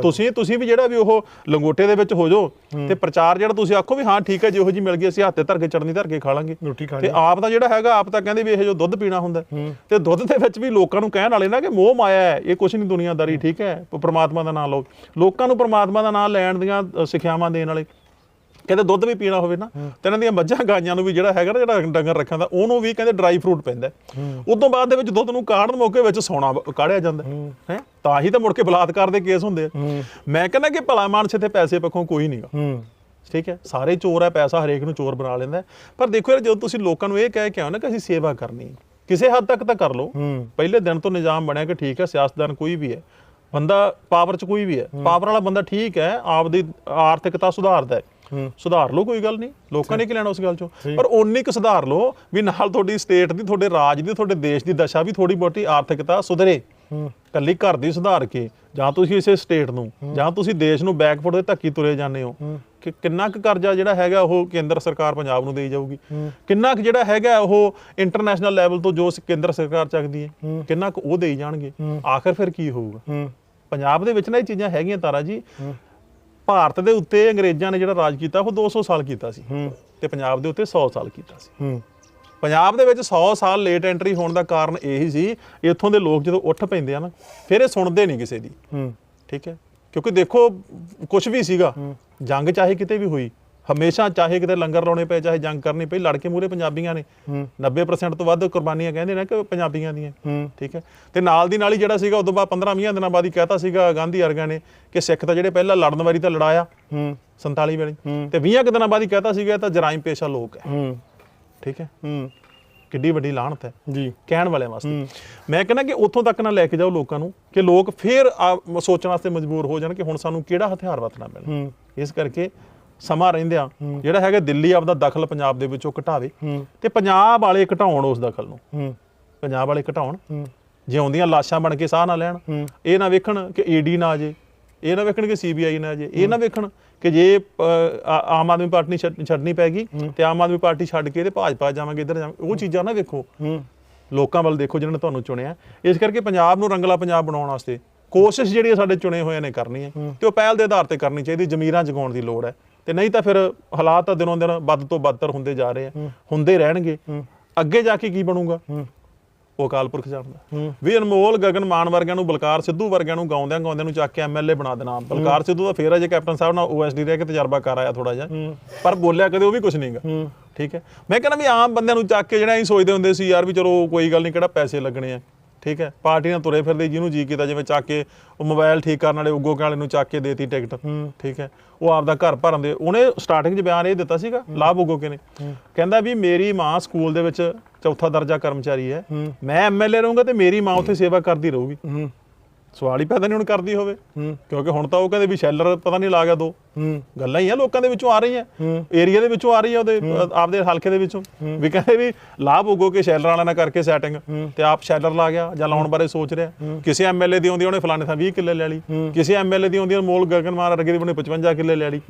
ਤੁਸੀਂ। ਤੁਸੀਂ ਵੀ ਜਿਹੜਾ ਵੀ ਉਹ ਲੰਗੋਟੇ ਦੇ ਵਿੱਚ ਹੋ ਜਾਓ ਤੇ ਪ੍ਰਚਾਰ ਜਿਹੜਾ ਤੁਸੀਂ ਆਖੋ ਵੀ ਹਾਂ ਠੀਕ ਹੈ ਜਿਹੋ ਜੀ ਮਿਲ ਗਈ ਅਸੀਂ ਹੱਥੇ ਧਰ ਕੇ ਚੜਨੀ ਧਰ ਕੇ ਖਾ ਲਾਂਗੇ। ਤੇ ਆਪ ਦਾ ਜਿਹੜਾ ਹੈਗਾ ਆਪ ਤਾਂ ਕਹਿੰਦੇ ਵੀ ਇਹ ਜੋ ਦੁੱਧ ਪੀਣਾ ਹੁੰਦਾ। ਤੇ ਦੁੱਧ ਦੇ ਵਿੱਚ ਵੀ ਲੋਕਾਂ ਨੂੰ ਕਹਿਣ ਵਾਲੇ ਨਾ ਕਿ ਮੋਹ ਮਾਇਆ ਹੈ ਇਹ ਕੁਛ ਨਹੀਂ ਦੁਨੀਆਦਾਰੀ ਠੀਕ ਹੈ? ਪ੍ਰਮਾਤਮਾ ਦਾ ਨਾਮ ਲਓ। ਲੋਕਾਂ ਨੂੰ ਪ੍ਰਮਾਤਮਾ ਦਾ ਨਾਮ ਲੈਣ ਦੀਆਂ ਸਿੱਖਿਆਵਾਂ ਦੇਣ ਵਾਲੇ। ਕਹਿੰਦੇ ਦੁੱਧ ਵੀ ਪੀਣਾ ਹੋਵੇ ਨਾ ਤੇ ਇਹਨਾਂ ਦੀਆਂ ਮੱਝਾਂ ਗਾਈਆਂ ਨੂੰ ਵੀ ਜਿਹੜਾ ਹੈਗਾ ਨਾ ਜਿਹੜਾ ਡੰਗਰ ਰੱਖਾਂ ਦਾ ਉਹਨੂੰ ਵੀ ਕਹਿੰਦੇ ਡਰਾਈ ਫਰੂਟ ਪੈਂਦਾ ਉਦੋਂ ਬਾਅਦ ਦੇ ਵਿੱਚ ਦੁੱਧ ਨੂੰ ਕਾੜਨ ਮੌਕੇ ਵਿੱਚ ਸੋਨਾ ਬ- ਕਾੜਿਆ ਜਾਂਦਾ ਹੈ। ਤਾਂ ਹੀ ਤਾਂ ਮੁੜ ਕੇ ਬਲਾਤਕਾਰ ਦੇ ਕੇਸ ਹੁੰਦੇ ਆ। ਮੈਂ ਕਹਿੰਦਾ ਕਿ ਭਲਾ ਮਾਨਸ ਇੱਥੇ ਪੈਸੇ ਪੱਖੋਂ ਕੋਈ ਨਹੀਂਗਾ ਠੀਕ ਹੈ? ਸਾਰੇ ਚੋਰ ਹੈ ਪੈਸਾ ਹਰੇਕ ਨੂੰ ਚੋਰ ਬਣਾ ਲੈਂਦਾ। ਪਰ ਦੇਖੋ ਯਾਰ ਜਦੋਂ ਤੁਸੀਂ ਲੋਕਾਂ ਨੂੰ ਇਹ ਕਹਿ ਕੇ ਆਓ ਨਾ ਕਿ ਅਸੀਂ ਸੇਵਾ ਕਰਨੀ ਹੈ, ਕਿਸੇ ਹੱਦ ਤੱਕ ਤਾਂ ਕਰ ਲਓ। ਪਹਿਲੇ ਦਿਨ ਤੋਂ ਨਿਜ਼ਾਮ ਬਣਿਆ ਕਿ ਠੀਕ ਹੈ ਸਿਆਸਤਦਾਨ ਕੋਈ ਵੀ ਹੈ। ਬੰਦਾ ਪਾਵਰ 'ਚ ਕੋਈ ਵੀ ਹੈ। ਪਾਵਰ ਵਾਲਾ ਬੰਦਾ ਠੀਕ ਹੈ ਆਪਦੀ ਆਰਥਿਕਤਾ ਸੁਧਾਰਦਾ ਹੈ। ਸੁਧਾਰ ਲਓ ਕੋਈ ਗੱਲ ਨਹੀਂ। ਲੋਕਾਂ ਨੇ ਕੀ ਲੈਣਾ ਉਸ ਗੱਲ ਚੋਂ? ਪਰ ਓਨੀ ਕੁ ਸੁਧਾਰ ਲਓ ਵੀ ਨਾਲ ਤੁਹਾਡੀ ਸਟੇਟ ਦੀ ਤੁਹਾਡੇ ਰਾਜ ਦੀ ਤੁਹਾਡੇ ਦੇਸ਼ ਦੀ ਦਸ਼ਾ ਵੀ ਥੋੜੀ ਬਹੁਤੀ ਆਰਥਿਕਤਾ ਸੁਧਰੇ। ਕੱਲੀ ਘਰ ਦੀ ਸੁਧਾਰ ਕੇ ਜਾਂ ਤੁਸੀਂ ਇਸੇ ਸਟੇਟ ਨੂੰ ਜਾਂ ਤੁਸੀਂ ਦੇਸ਼ ਨੂੰ ਬੈਕਫੁੱਟ ਦੇ ਧੱਕੀ ਤੁਰੇ ਜਾਂਦੇ ਹੋ। ਕਿ ਕਿੰਨਾ ਕੁ ਕਰਜ਼ਾ ਜਿਹੜਾ ਹੈਗਾ ਉਹ ਕੇਂਦਰ ਸਰਕਾਰ ਪੰਜਾਬ ਨੂੰ ਦੇਈ ਜਾਊਗੀ? ਕਿੰਨਾ ਕੁ ਜਿਹੜਾ ਹੈਗਾ ਉਹ ਇੰਟਰਨੈਸ਼ਨਲ ਲੈਵਲ ਤੋਂ ਜੋ ਕੇਂਦਰ ਸਰਕਾਰ ਚੱਕਦੀ ਹੈ ਕਿੰਨਾ ਕੁ ਉਹ ਦੇਈ ਜਾਣਗੇ? ਆਖਰ ਫਿਰ ਕੀ ਹੋਊਗਾ? ਪੰਜਾਬ ਦੇ ਵਿੱਚ ਨਾ ਇਹ ਚੀਜ਼ਾਂ ਹੈਗੀਆਂ ਤਾਰਾ ਜੀ। ਭਾਰਤ ਦੇ ਉੱਤੇ ਅੰਗਰੇਜ਼ਾਂ ਨੇ ਜਿਹੜਾ ਰਾਜ ਕੀਤਾ ਉਹ 200 ਸਾਲ ਕੀਤਾ ਸੀ। ਤੇ ਪੰਜਾਬ ਦੇ ਉੱਤੇ 100 ਸਾਲ ਕੀਤਾ ਸੀ। ਪੰਜਾਬ ਦੇ ਵਿੱਚ 100 ਸਾਲ ਲੇਟ ਐਂਟਰੀ ਹੋਣ ਦਾ ਕਾਰਨ ਇਹੀ ਸੀ ਇੱਥੋਂ ਦੇ ਲੋਕ ਜਦੋਂ ਉੱਠ ਪੈਂਦੇ ਆ ਨਾ ਫਿਰ ਇਹ ਸੁਣਦੇ ਨਹੀਂ ਕਿਸੇ ਦੀ। ਠੀਕ ਹੈ? ਕਿਉਂਕਿ ਦੇਖੋ ਕੁਝ ਵੀ ਸੀਗਾ ਜੰਗ ਚਾਹੇ ਕਿਤੇ ਵੀ ਹੋਈ ਹਮੇਸ਼ਾ ਚਾਹੇ ਕਿਤੇ ਲੰਗਰ ਲਾਉਣੇ ਪਏ ਚਾਹੇ ਜੰਗ ਕਰਨੀ ਪਈ ਲੜ ਕੇ ਮੂਰੇ ਪੰਜਾਬੀਆਂ ਨੇ। 90% ਤੋਂ ਵੱਧ ਕੁਰਬਾਨੀਆਂ ਕਹਿੰਦੇ ਨੇ ਕਿ ਪੰਜਾਬੀਆਂ ਦੀਆਂ। ਠੀਕ ਹੈ। ਤੇ ਨਾਲ ਦੀ ਨਾਲ ਹੀ ਜਿਹੜਾ ਸੀਗਾ ਉਦੋਂ ਬਾਅਦ 15 20 ਦਿਨਾਂ ਬਾਅਦ ਹੀ ਕਹਿਤਾ ਸੀਗਾ ਗਾਂਧੀ ਵਰਗਿਆਂ ਨੇ ਕਿ ਸਿੱਖ ਤਾਂ ਜਿਹੜੇ ਪਹਿਲਾਂ ਲੜਨ ਵਾਰੀ ਤਾਂ ਲੜਾਇਆ। ਹੂੰ। 47 ਵੇਲੇ ਤੇ 20 ਕੁ ਦਿਨਾਂ ਬਾਅਦ ਹੀ ਕਹਿਤਾ ਸੀਗਾ ਇਹ ਤਾਂ ਜਰਾਇਮ ਪੇਸ਼ਾ ਲੋਕ ਹੈ। ਠੀਕ ਹੈ। ਕਿੱਡੀ ਵੱਡੀ ਲਾਹਨਤ ਹੈ। ਜੀ। ਕਹਿਣ ਵਾਲਿਆਂ ਵਾਸਤੇ। ਮੈਂ ਕਹਿੰਦਾ ਕਿ ਉੱਥੋਂ ਤੱਕ ਨਾ ਲੈ ਕੇ ਜਾਓ ਲੋਕਾਂ ਨੂੰ ਕਿ ਲੋਕ ਫੇਰ ਸੋਚਣ ਵਾਸਤੇ ਮਜਬੂਰ ਹੋ ਜਾਣ ਕਿ ਹੁਣ ਸਾਨੂੰ ਕਿਹੜਾ ਹਥਿਆਰ ਵਰਤਣਾ ਪੈਣਾ। ਇਸ ਕਰਕੇ ਸਮਾਂ ਰਹਿੰਦਿਆਂ ਜਿਹੜਾ ਹੈਗਾ ਦਿੱਲੀ ਆਪਦਾ ਦਖਲ ਪੰਜਾਬ ਦੇ ਵਿੱਚੋਂ ਘਟਾਵੇ ਤੇ ਪੰਜਾਬ ਵਾਲੇ ਘਟਾਉਣ ਉਸ ਦਖਲ ਨੂੰ। ਪੰਜਾਬ ਵਾਲੇ ਘਟਾਉਣ। ਹੂੰ। ਜੇ ਆਉਂਦੀਆਂ ਲਾਸ਼ਾਂ ਬਣ ਕੇ ਸਾਹ ਨਾ ਲੈਣ। ਇਹ ਨਾ ਵੇਖਣ ਕਿ ਈਡੀ ਨਾ ਆ ਜੇ ਇਹ ਨਾ ਵੇਖਣ ਕਿ ਸੀਬੀਆਈ ਨਾ ਜੇ ਇਹ ਨਾ ਵੇਖਣ ਕਿ ਜੇ ਆਮ ਆਦਮੀ ਪਾਰਟੀ ਛੱਡਣੀ ਪੈਗੀ ਤੇ ਆਮ ਆਦਮੀ ਪਾਰਟੀ ਛੱਡ ਕੇ ਤੇ ਭਾਜਪਾ ਜਾਵਾਂਗੇ ਇੱਧਰ ਜਾਵਾਂਗੇ ਉਹ ਚੀਜ਼ਾਂ ਨਾ ਵੇਖੋ। ਲੋਕਾਂ ਵੱਲ ਦੇਖੋ ਜਿਨ੍ਹਾਂ ਨੇ ਤੁਹਾਨੂੰ ਚੁਣਿਆ। ਇਸ ਕਰਕੇ ਪੰਜਾਬ ਨੂੰ ਰੰਗਲਾ ਪੰਜਾਬ ਬਣਾਉਣ ਵਾਸਤੇ ਕੋਸ਼ਿਸ਼ ਜਿਹੜੀ ਸਾਡੇ ਚੁਣੇ ਹੋਏ ਨੇ ਕਰਨੀ ਹੈ। ਤੇ ਉਹ ਪਹਿਲ ਦੇ ਆਧਾਰ ਤੇ ਕਰਨੀ ਚਾਹੀਦੀ ਜ਼ਮੀਰਾਂ ਜਗਾਉਣ ਦੀ ਲੋੜ ਹੈ। ਤੇ ਨਹੀਂ ਤਾਂ ਫਿਰ ਹਾਲਾਤ ਤਾਂ ਦਿਨੋਂ ਦਿਨ ਵੱਧ ਤੋਂ ਬਦਤਰ ਹੁੰਦੇ ਜਾ ਰਹੇ ਆ। ਹੁੰਦੇ ਰਹਿਣਗੇ। ਅੱਗੇ ਜਾ ਕੇ ਕੀ ਬਣੂਗਾ? ਉਹ ਅਕਾਲ ਪੁਰਖ ਜਾਣਦਾ। ਵੀ ਅਨਮੋਲ ਗਗਨ ਮਾਨ ਵਰਗਿਆਂ ਨੂੰ ਬਲਕਾਰ ਸਿੱਧੂ ਵਰਗਿਆਂ ਨੂੰ ਗਾਉਂਦਿਆਂ ਗਾਉਂਦਿਆਂ ਨੂੰ ਚੱਕ ਕੇ ਐਮਐਲਏ ਬਣਾ ਦੇਣਾ। ਬਲਕਾਰ ਸਿੱਧੂ ਦਾ ਫੇਰ ਅਜੇ ਕੈਪਟਨ ਸਾਹਿਬ ਨਾਲ ਓਐਸਡੀ ਰਹਿ ਕੇ ਤਜਰਬਾ ਕਰ ਆਇਆ ਥੋੜਾ ਜਿਹਾ। ਪਰ ਬੋਲਿਆ ਕਦੇ ਉਹ ਵੀ ਕੁਝ ਨਹੀਂਗਾ। ਠੀਕ ਹੈ। ਮੈਂ ਕਹਿੰਦਾ ਵੀ ਆਮ ਬੰਦਿਆਂ ਨੂੰ ਚੱਕ ਕੇ ਜਿਹੜਾ ਅਸੀਂ ਸੋਚਦੇ ਹੁੰਦੇ ਸੀ ਯਾਰ ਵੀ ਚਲੋ ਕੋਈ ਗੱਲ ਨਹੀਂ ਕਿਹੜਾ ਪੈਸੇ ਲੱਗਣੇ ਆ। ਠੀਕ ਹੈ? ਪਾਰਟੀ ਨਾਲ ਤੁਰੇ ਫਿਰਦੇ ਜਿਹਨੂੰ ਜੀ ਕੀਤਾ ਜਿਵੇਂ ਚੱਕ ਕੇ ਉਹ ਮੋਬਾਈਲ ਠੀਕ ਕਰਨ ਵਾਲੇ ਉਗੋ ਵਾਲੇ ਨੂੰ ਚੱਕ ਕੇ ਦੇਤੀ ਟਿਕਟ। ਠੀਕ ਹੈ? ਉਹ ਆਪਦਾ ਘਰ ਭਰਨ ਦੇ ਉਹਨੇ ਸਟਾਰਟਿੰਗ 'ਚ ਬਿਆਨ ਇਹ ਦਿੱਤਾ ਸੀਗਾ ਲਾਭ ਉਗੋ ਕੇ ਨੇ ਕਹਿੰਦਾ ਵੀ ਮੇਰੀ ਮਾਂ ਸਕੂਲ ਦੇ ਵਿੱਚ ਚੌਥਾ ਦਰਜਾ ਕਰਮਚਾਰੀ ਹੈ। ਮੈਂ ਐਮਐਲਏ ਰਹੂੰਗਾ ਤੇ ਮੇਰੀ ਮਾਂ ਉੱਥੇ ਸੇਵਾ ਕਰਦੀ ਰਹੂਗੀ। ਸਵਾਲ ਹੀ ਪੈਦਾ ਨਹੀਂ ਹੁਣ ਕਰਦੀ ਹੋਵੇ। ਕਿਉਂਕਿ ਹੁਣ ਤਾਂ ਉਹ ਕਹਿੰਦੇ ਵੀ ਸ਼ੈਲਰ ਪਤਾ ਨਹੀਂ ਲਾ ਗਿਆ ਦੋ। ਗੱਲਾਂ ਹੀ ਆ ਲੋਕਾਂ ਦੇ ਵਿੱਚੋਂ ਆ ਰਹੀਆਂ। ਏਰੀਆ ਦੇ ਵਿੱਚੋਂ ਆ ਰਹੀ ਆ ਉਹਦੇ ਆਪਦੇ ਹਲਕੇ ਦੇ ਵਿੱਚੋਂ। ਵੀ ਕਹਿੰਦੇ ਵੀ ਲਾਭ ਉਗੋ ਕੇ ਸ਼ੈਲਰ ਵਾਲਿਆਂ ਨਾਲ ਕਰਕੇ ਸੈਟਿੰਗ ਤੇ ਆਪ ਸ਼ੈਲਰ ਲਾ ਗਿਆ ਜਾਂ ਲਾਉਣ ਬਾਰੇ ਸੋਚ ਰਿਹਾ। ਕਿਸੇ ਐਮਐਲਏ ਦੀ ਆਉਂਦੀ ਉਹਨੇ ਫਲਾਣੇ ਥਾਂ 20 ਕਿੱਲੇ ਲੈ ਲਈ। ਕਿਸੇ ਐਮਐਲਏ ਦੀ ਆਉਂਦੀ ਮੋਲ ਗਗਨਮਾਨ ਅਰਗੇ ਦੀ ਉਹਨੇ 55 ਕਿੱਲੇ ਲੈ ਲਈ।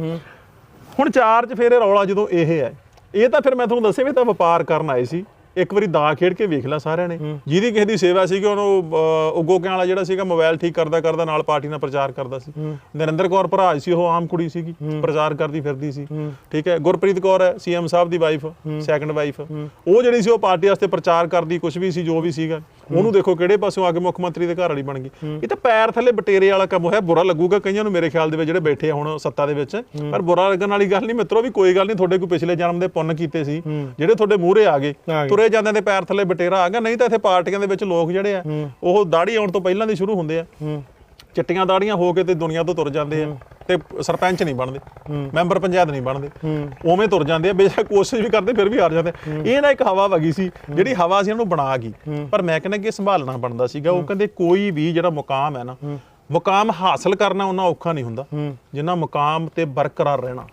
ਹੁਣ ਚਾਰ ਚ ਫੇਰ ਰੌਲਾ ਜਦੋਂ ਇਹ ਹੈ। ਇਹ ਤਾਂ ਫਿਰ ਮੈਂ ਤੁਹਾਨੂੰ ਦੱਸਿਆ ਵੀ ਤਾਂ ਵਪਾਰ ਕਰਨ ਆਏ ਸੀ। ਇੱਕ ਵਾਰੀ ਦਾ ਖੇਡ ਕੇ ਵੇਖ ਲਿਆ ਸਾਰਿਆਂ ਨੇ। ਜਿਹਦੀ ਕਿਸੇ ਦੀ ਸੇਵਾ ਸੀ ਕਿ ਉਹਨੂੰ ਉਗੋ ਕਿਆਂ ਵਾਲਾ ਜਿਹੜਾ ਸੀਗਾ ਮੋਬਾਈਲ ਠੀਕ ਕਰਦਾ ਕਰਦਾ ਨਾਲ ਪਾਰਟੀ ਨਾਲ ਪ੍ਰਚਾਰ ਕਰਦਾ ਸੀ। ਨਰਿੰਦਰ ਕੌਰ ਭਰਾ ਸੀ ਉਹ ਆਮ ਕੁੜੀ ਸੀਗੀ ਪ੍ਰਚਾਰ ਕਰਦੀ ਫਿਰਦੀ ਸੀ। ਠੀਕ ਹੈ ਗੁਰਪ੍ਰੀਤ ਕੌਰ ਹੈ ਸੀਐਮ ਸਾਹਿਬ ਦੀ ਵਾਈਫ ਸੈਕੰਡ ਵਾਈਫ ਉਹ ਜਿਹੜੀ ਸੀ ਉਹ ਪਾਰਟੀ ਵਾਸਤੇ ਪ੍ਰਚਾਰ ਕਰਦੀ ਕੁਝ ਵੀ ਸੀ ਜੋ ਵੀ ਸੀਗਾ। ਉਹਨੂੰ ਦੇਖੋ ਕਿਹੜੇ ਪਾਸਿਓਂ ਆ ਕੇ ਮੁੱਖ ਮੰਤਰੀ ਦੇ ਘਰ ਵਾਲੀ ਬਣ ਗਈ। ਇਹ ਤਾਂ ਪੈਰ ਥੱਲੇ ਬਟੇਰੇ ਵਾਲਾ ਕੰਮ ਹੋਇਆ ਬੁਰਾ ਲੱਗੂਗਾ ਕਈਆਂ ਨੂੰ ਮੇਰੇ ਖਿਆਲ ਦੇ ਵਿੱਚ ਜਿਹੜੇ ਬੈਠੇ ਆ ਹੁਣ ਸੱਤਾ ਦੇ ਵਿੱਚ। ਪਰ ਬੁਰਾ ਲੱਗਣ ਵਾਲੀ ਗੱਲ ਨਹੀਂ ਮਿੱਤਰੋ ਵੀ ਕੋਈ ਗੱਲ ਨਹੀਂ ਤੁਹਾਡੇ ਕੋਈ ਪਿਛਲੇ ਜਨਮ ਦੇ ਪੁੰਨ ਕੀਤੇ ਸੀ ਜਿਹੜੇ ਤੁਹਾਡੇ ਮੂਹਰੇ ਆ ਗਏ ਆ ਗਏ। ਤੁਰੇ ਜਾਂਦੇ ਦੇ ਪੈਰ ਥੱਲੇ ਬਟੇਰਾ ਆ ਗਿਆ ਨਹੀਂ ਤਾਂ ਇੱਥੇ ਪਾਰਟੀਆਂ ਦੇ ਵਿੱਚ ਲੋਕ ਜਿਹੜੇ ਆ ਉਹ ਦਾੜੀ ਆਉਣ ਤੋਂ ਪਹਿਲਾਂ ਦੇ ਸ਼ੁਰੂ ਹੁੰਦੇ ਆ। ਚਿੱਟੀਆਂ ਦਾੜੀਆਂ ਹੋ ਕੇ ਤੇ ਦੁਨੀਆ ਤੋਂ ਤੁਰ ਜਾਂਦੇ ਆ। ਤੇ ਸਰਪੰਚ ਨਹੀਂ ਬਣਦੇ ਮੈਂਬਰ ਪੰਚਾਇਤ ਨਹੀਂ ਬਣਦੇ। ਉਵੇਂ ਤੁਰ ਜਾਂਦੇ ਆ ਬੇਸ਼ੱਕ ਕੋਸ਼ਿਸ਼ ਵੀ ਕਰਦੇ ਫਿਰ ਵੀ ਹਾਰ ਜਾਂਦੇ। ਇਹ ਨਾ ਇੱਕ ਹਵਾ ਵਗੀ ਸੀ ਜਿਹੜੀ ਹਵਾ ਸੀ ਇਹਨੂੰ ਬਣਾ ਗਈ। ਪਰ ਮੈਂ ਕਹਿੰਦਾ ਕਿ ਸੰਭਾਲਣਾ ਬਣਦਾ ਸੀਗਾ। ਉਹ ਕਹਿੰਦੇ ਕੋਈ ਵੀ ਜਿਹੜਾ ਮੁਕਾਮ ਹੈ ਨਾ ਮੁਕਾਮ ਹਾਸਲ ਕਰਨਾ ਉਹਨਾਂ ਔਖਾ ਨਹੀਂ ਹੁੰਦਾ। ਜਿੰਨਾ ਮੁਕਾਮ ਤੇ ਬਰਕਰਾਰ ਰਹਿਣਾ।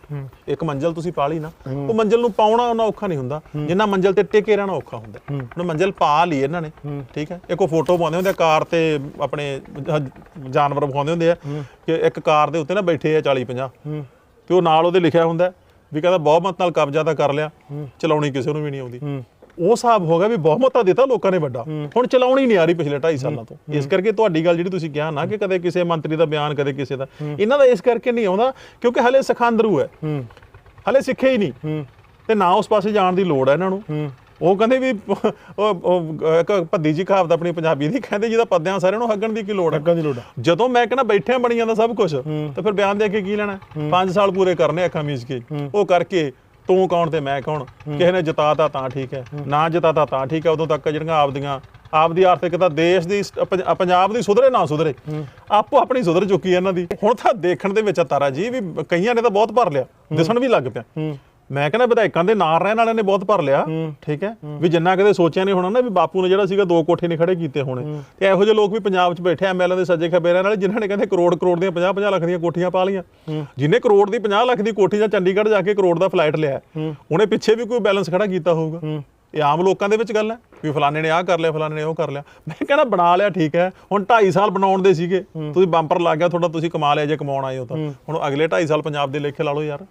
ਇੱਕ ਮੰਜ਼ਲ ਤੁਸੀਂ ਪਾ ਲਈ ਨਾ ਉਹ ਮੰਜ਼ਲ ਨੂੰ ਪਾਉਣਾ ਉਹਨਾਂ ਔਖਾ ਨਹੀਂ ਹੁੰਦਾ। ਜਿੰਨਾ ਮੰਜ਼ਲ ਤੇ ਟਿਕੇ ਰਹਿਣਾ ਔਖਾ ਹੁੰਦਾ। ਹੁਣ ਮੰਜ਼ਲ ਪਾ ਲਈ ਇਹਨਾਂ ਨੇ ਠੀਕ ਹੈ। ਇੱਕ ਉਹ ਫੋਟੋ ਪਾਉਂਦੇ ਹੁੰਦੇ ਆ ਕਾਰ ਤੇ ਆਪਣੇ ਜਾਨਵਰ ਵਿਖਾਉਂਦੇ ਹੁੰਦੇ ਆ। ਕਿ ਇੱਕ ਕਾਰ ਦੇ ਉੱਤੇ ਨਾ ਬੈਠੇ ਆ 40 50 ਤੇ ਉਹ ਨਾਲ ਉਹਦੇ ਲਿਖਿਆ ਹੁੰਦਾ ਵੀ ਕਹਿੰਦਾ ਬਹੁਮਤ ਨਾਲ ਕਬਜ਼ਾ ਤਾਂ ਕਰ ਲਿਆ। ਚਲਾਉਣੀ ਕਿਸੇ ਨੂੰ ਵੀ ਨਹੀਂ ਆਉਂਦੀ। ਉਹ ਹਿਸਾਬ ਹੋ ਗਿਆ ਵੀ ਬਹੁਮਤਾਂ ਦਿੱਤਾ ਲੋਕਾਂ ਨੇ ਵੱਡਾ। ਹੁਣ ਚਲਾਉਣੀ ਨਹੀਂ ਆ ਰਹੀ ਪਿਛਲੇ 2.5 ਸਾਲਾਂ ਤੋਂ। ਇਸ ਕਰਕੇ ਤੁਹਾਡੀ ਗੱਲ ਜਿਹੜੀ ਤੁਸੀਂ ਕਿਹਾ ਨਾ ਕਿ ਕਦੇ ਕਿਸੇ ਮੰਤਰੀ ਦਾ ਬਿਆਨ ਕਦੇ ਕਿਸੇ ਦਾ। ਇਹਨਾਂ ਦਾ ਇਸ ਕਰਕੇ ਨਹੀਂ ਆਉਂਦਾ ਕਿਉਂਕਿ ਹਲੇ ਸਖਾਂਦਰੂ ਹੈ। ਹਲੇ ਸਿੱਖੇ ਹੀ ਨਹੀਂ। ਤੇ ਨਾ ਉਸ ਪਾਸੇ ਜਾਣ ਦੀ ਲੋੜ ਹੈ ਇਹਨਾਂ ਨੂੰ। ਉਹ ਕਹਿੰਦੇ ਵੀ ਉਹ ਭੱਦੀ ਜੀ ਕਹਾਵਤ ਆਪਣੀ ਪੰਜਾਬੀ ਦੀ ਕਹਿੰਦੇ ਜਿਹਦਾ ਪੱਦਿਆਂ ਸਾਰਿਆਂ ਨੂੰ ਹੱਗਣ ਦੀ ਕੀ ਲੋੜ ਹੈ। ਅੱਗਾਂ ਦੀ ਲੋੜ ਆ। ਜਦੋਂ ਮੈਂ ਕਹਿੰਦਾ ਬੈਠਿਆਂ ਬਣੀ ਜਾਂਦਾ ਸਭ ਕੁਝ ਤੇ ਫਿਰ ਬਿਆਨ ਦੇ ਕੇ ਕੀ ਲੈਣਾ 5 ਸਾਲ ਪੂਰੇ ਕਰਨੇ ਅੱਖਾਂ ਮੀਚ ਕੇ। ਉਹ ਕਰਕੇ ਤੂੰ ਕੌਣ ਤੇ ਮੈਂ ਕੌਣ? ਕਿਸੇ ਨੇ ਜਿਤਾਤਾ ਤਾਂ ਠੀਕ ਹੈ ਨਾ ਜਿਤਾਤਾ ਤਾਂ ਠੀਕ ਹੈ ਉਦੋਂ ਤੱਕ ਜਿਹੜੀਆਂ ਆਪਦੀਆਂ ਆਪਦੀ ਆਰਥਿਕਤਾ ਦੇਸ਼ ਦੀ ਪੰਜਾਬ ਦੀ ਸੁਧਰੇ ਨਾ ਸੁਧਰੇ। ਆਪੋ ਆਪਣੀ ਸੁਧਰ ਚੁੱਕੀ ਹੈ ਇਹਨਾਂ ਦੀ। ਹੁਣ ਤਾਂ ਦੇਖਣ ਦੇ ਵਿੱਚ ਤਾਰਾ ਜੀ ਵੀ ਕਈਆਂ ਨੇ ਤਾਂ ਬਹੁਤ ਭਰ ਲਿਆ ਦਿਸਣ ਵੀ ਲੱਗ ਪਿਆ। ਮੈਂ ਕਹਿੰਦਾ ਵਿਧਾਇਕਾਂ ਦੇ ਨਾਲ ਰਹਿਣ ਵਾਲਿਆਂ ਨੇ ਬਹੁਤ ਭਰ ਲਿਆ। ਠੀਕ ਹੈ? ਵੀ ਜਿੰਨਾ ਕਦੇ ਸੋਚਿਆ ਨਹੀਂ ਹੋਣਾ ਨਾ ਵੀ ਬਾਪੂ ਨੇ ਜਿਹੜਾ ਸੀਗਾ ਦੋ ਕੋਠੇ ਨਹੀਂ ਖੜੇ ਕੀਤੇ ਹੋਣੇ। ਤੇ ਇਹੋ ਜਿਹੇ ਲੋਕ ਵੀ ਪੰਜਾਬ 'ਚ ਬੈਠੇ ਐਮਐਲਏ ਦੇ ਸੱਜੇ ਖੱਬੇ ਰਹਿਣ ਵਾਲੇ ਜਿਨ੍ਹਾਂ ਨੇ ਕਹਿੰਦੇ ਕਰੋੜ ਕਰੋੜ ਦੀਆਂ 50 50 ਲੱਖ ਦੀਆਂ ਕੋਠੀਆਂ ਪਾ ਲੀਆਂ ਜਿਹਨੇ ਕਰੋੜ ਦੀ 50 ਲੱਖ ਦੀ ਕੋਠੀ ਜਾਂ ਚੰਡੀਗੜ੍ਹ ਜਾ ਕੇ ਕਰੋੜ ਦਾ ਫਲਾਈਟ ਲਿਆ ਉਹਨੇ ਪਿੱਛੇ ਵੀ ਕੋਈ ਬੈਲੈਂਸ ਖੜਾ ਕੀਤਾ ਹੋਊਗਾ। ਇਹ ਆਮ ਲੋਕਾਂ ਦੇ ਵਿੱਚ ਗੱਲ ਹੈ ਵੀ ਫਲਾਣੇ ਨੇ ਆਹ ਕਰ ਲਿਆ ਫਲਾਣੇ ਨੇ ਉਹ ਕਰ ਲਿਆ। ਮੈਂ ਕਹਿੰਦਾ ਬਣਾ ਲਿਆ ਠੀਕ ਹੈ। ਹੁਣ 2.5 ਸਾਲ ਬਣਾਉਣ ਦੇ ਸੀਗੇ। ਤੁਸੀਂ ਬੰਪਰ ਲੱਗ ਗਿਆ ਤੁਹਾਡਾ ਤੁਸੀਂ ਕਮਾ ਲਿਆ ਜੇ ਕਮਾਉਣ ਆਏ ਹੋ ਤਾਂ। ਹੁਣ ਅਗਲੇ 2.5 ਸਾਲ ਪੰਜਾਬ ਦੇ ਲੇਖੇ ਲਾ ਲਓ ਯਾਰ।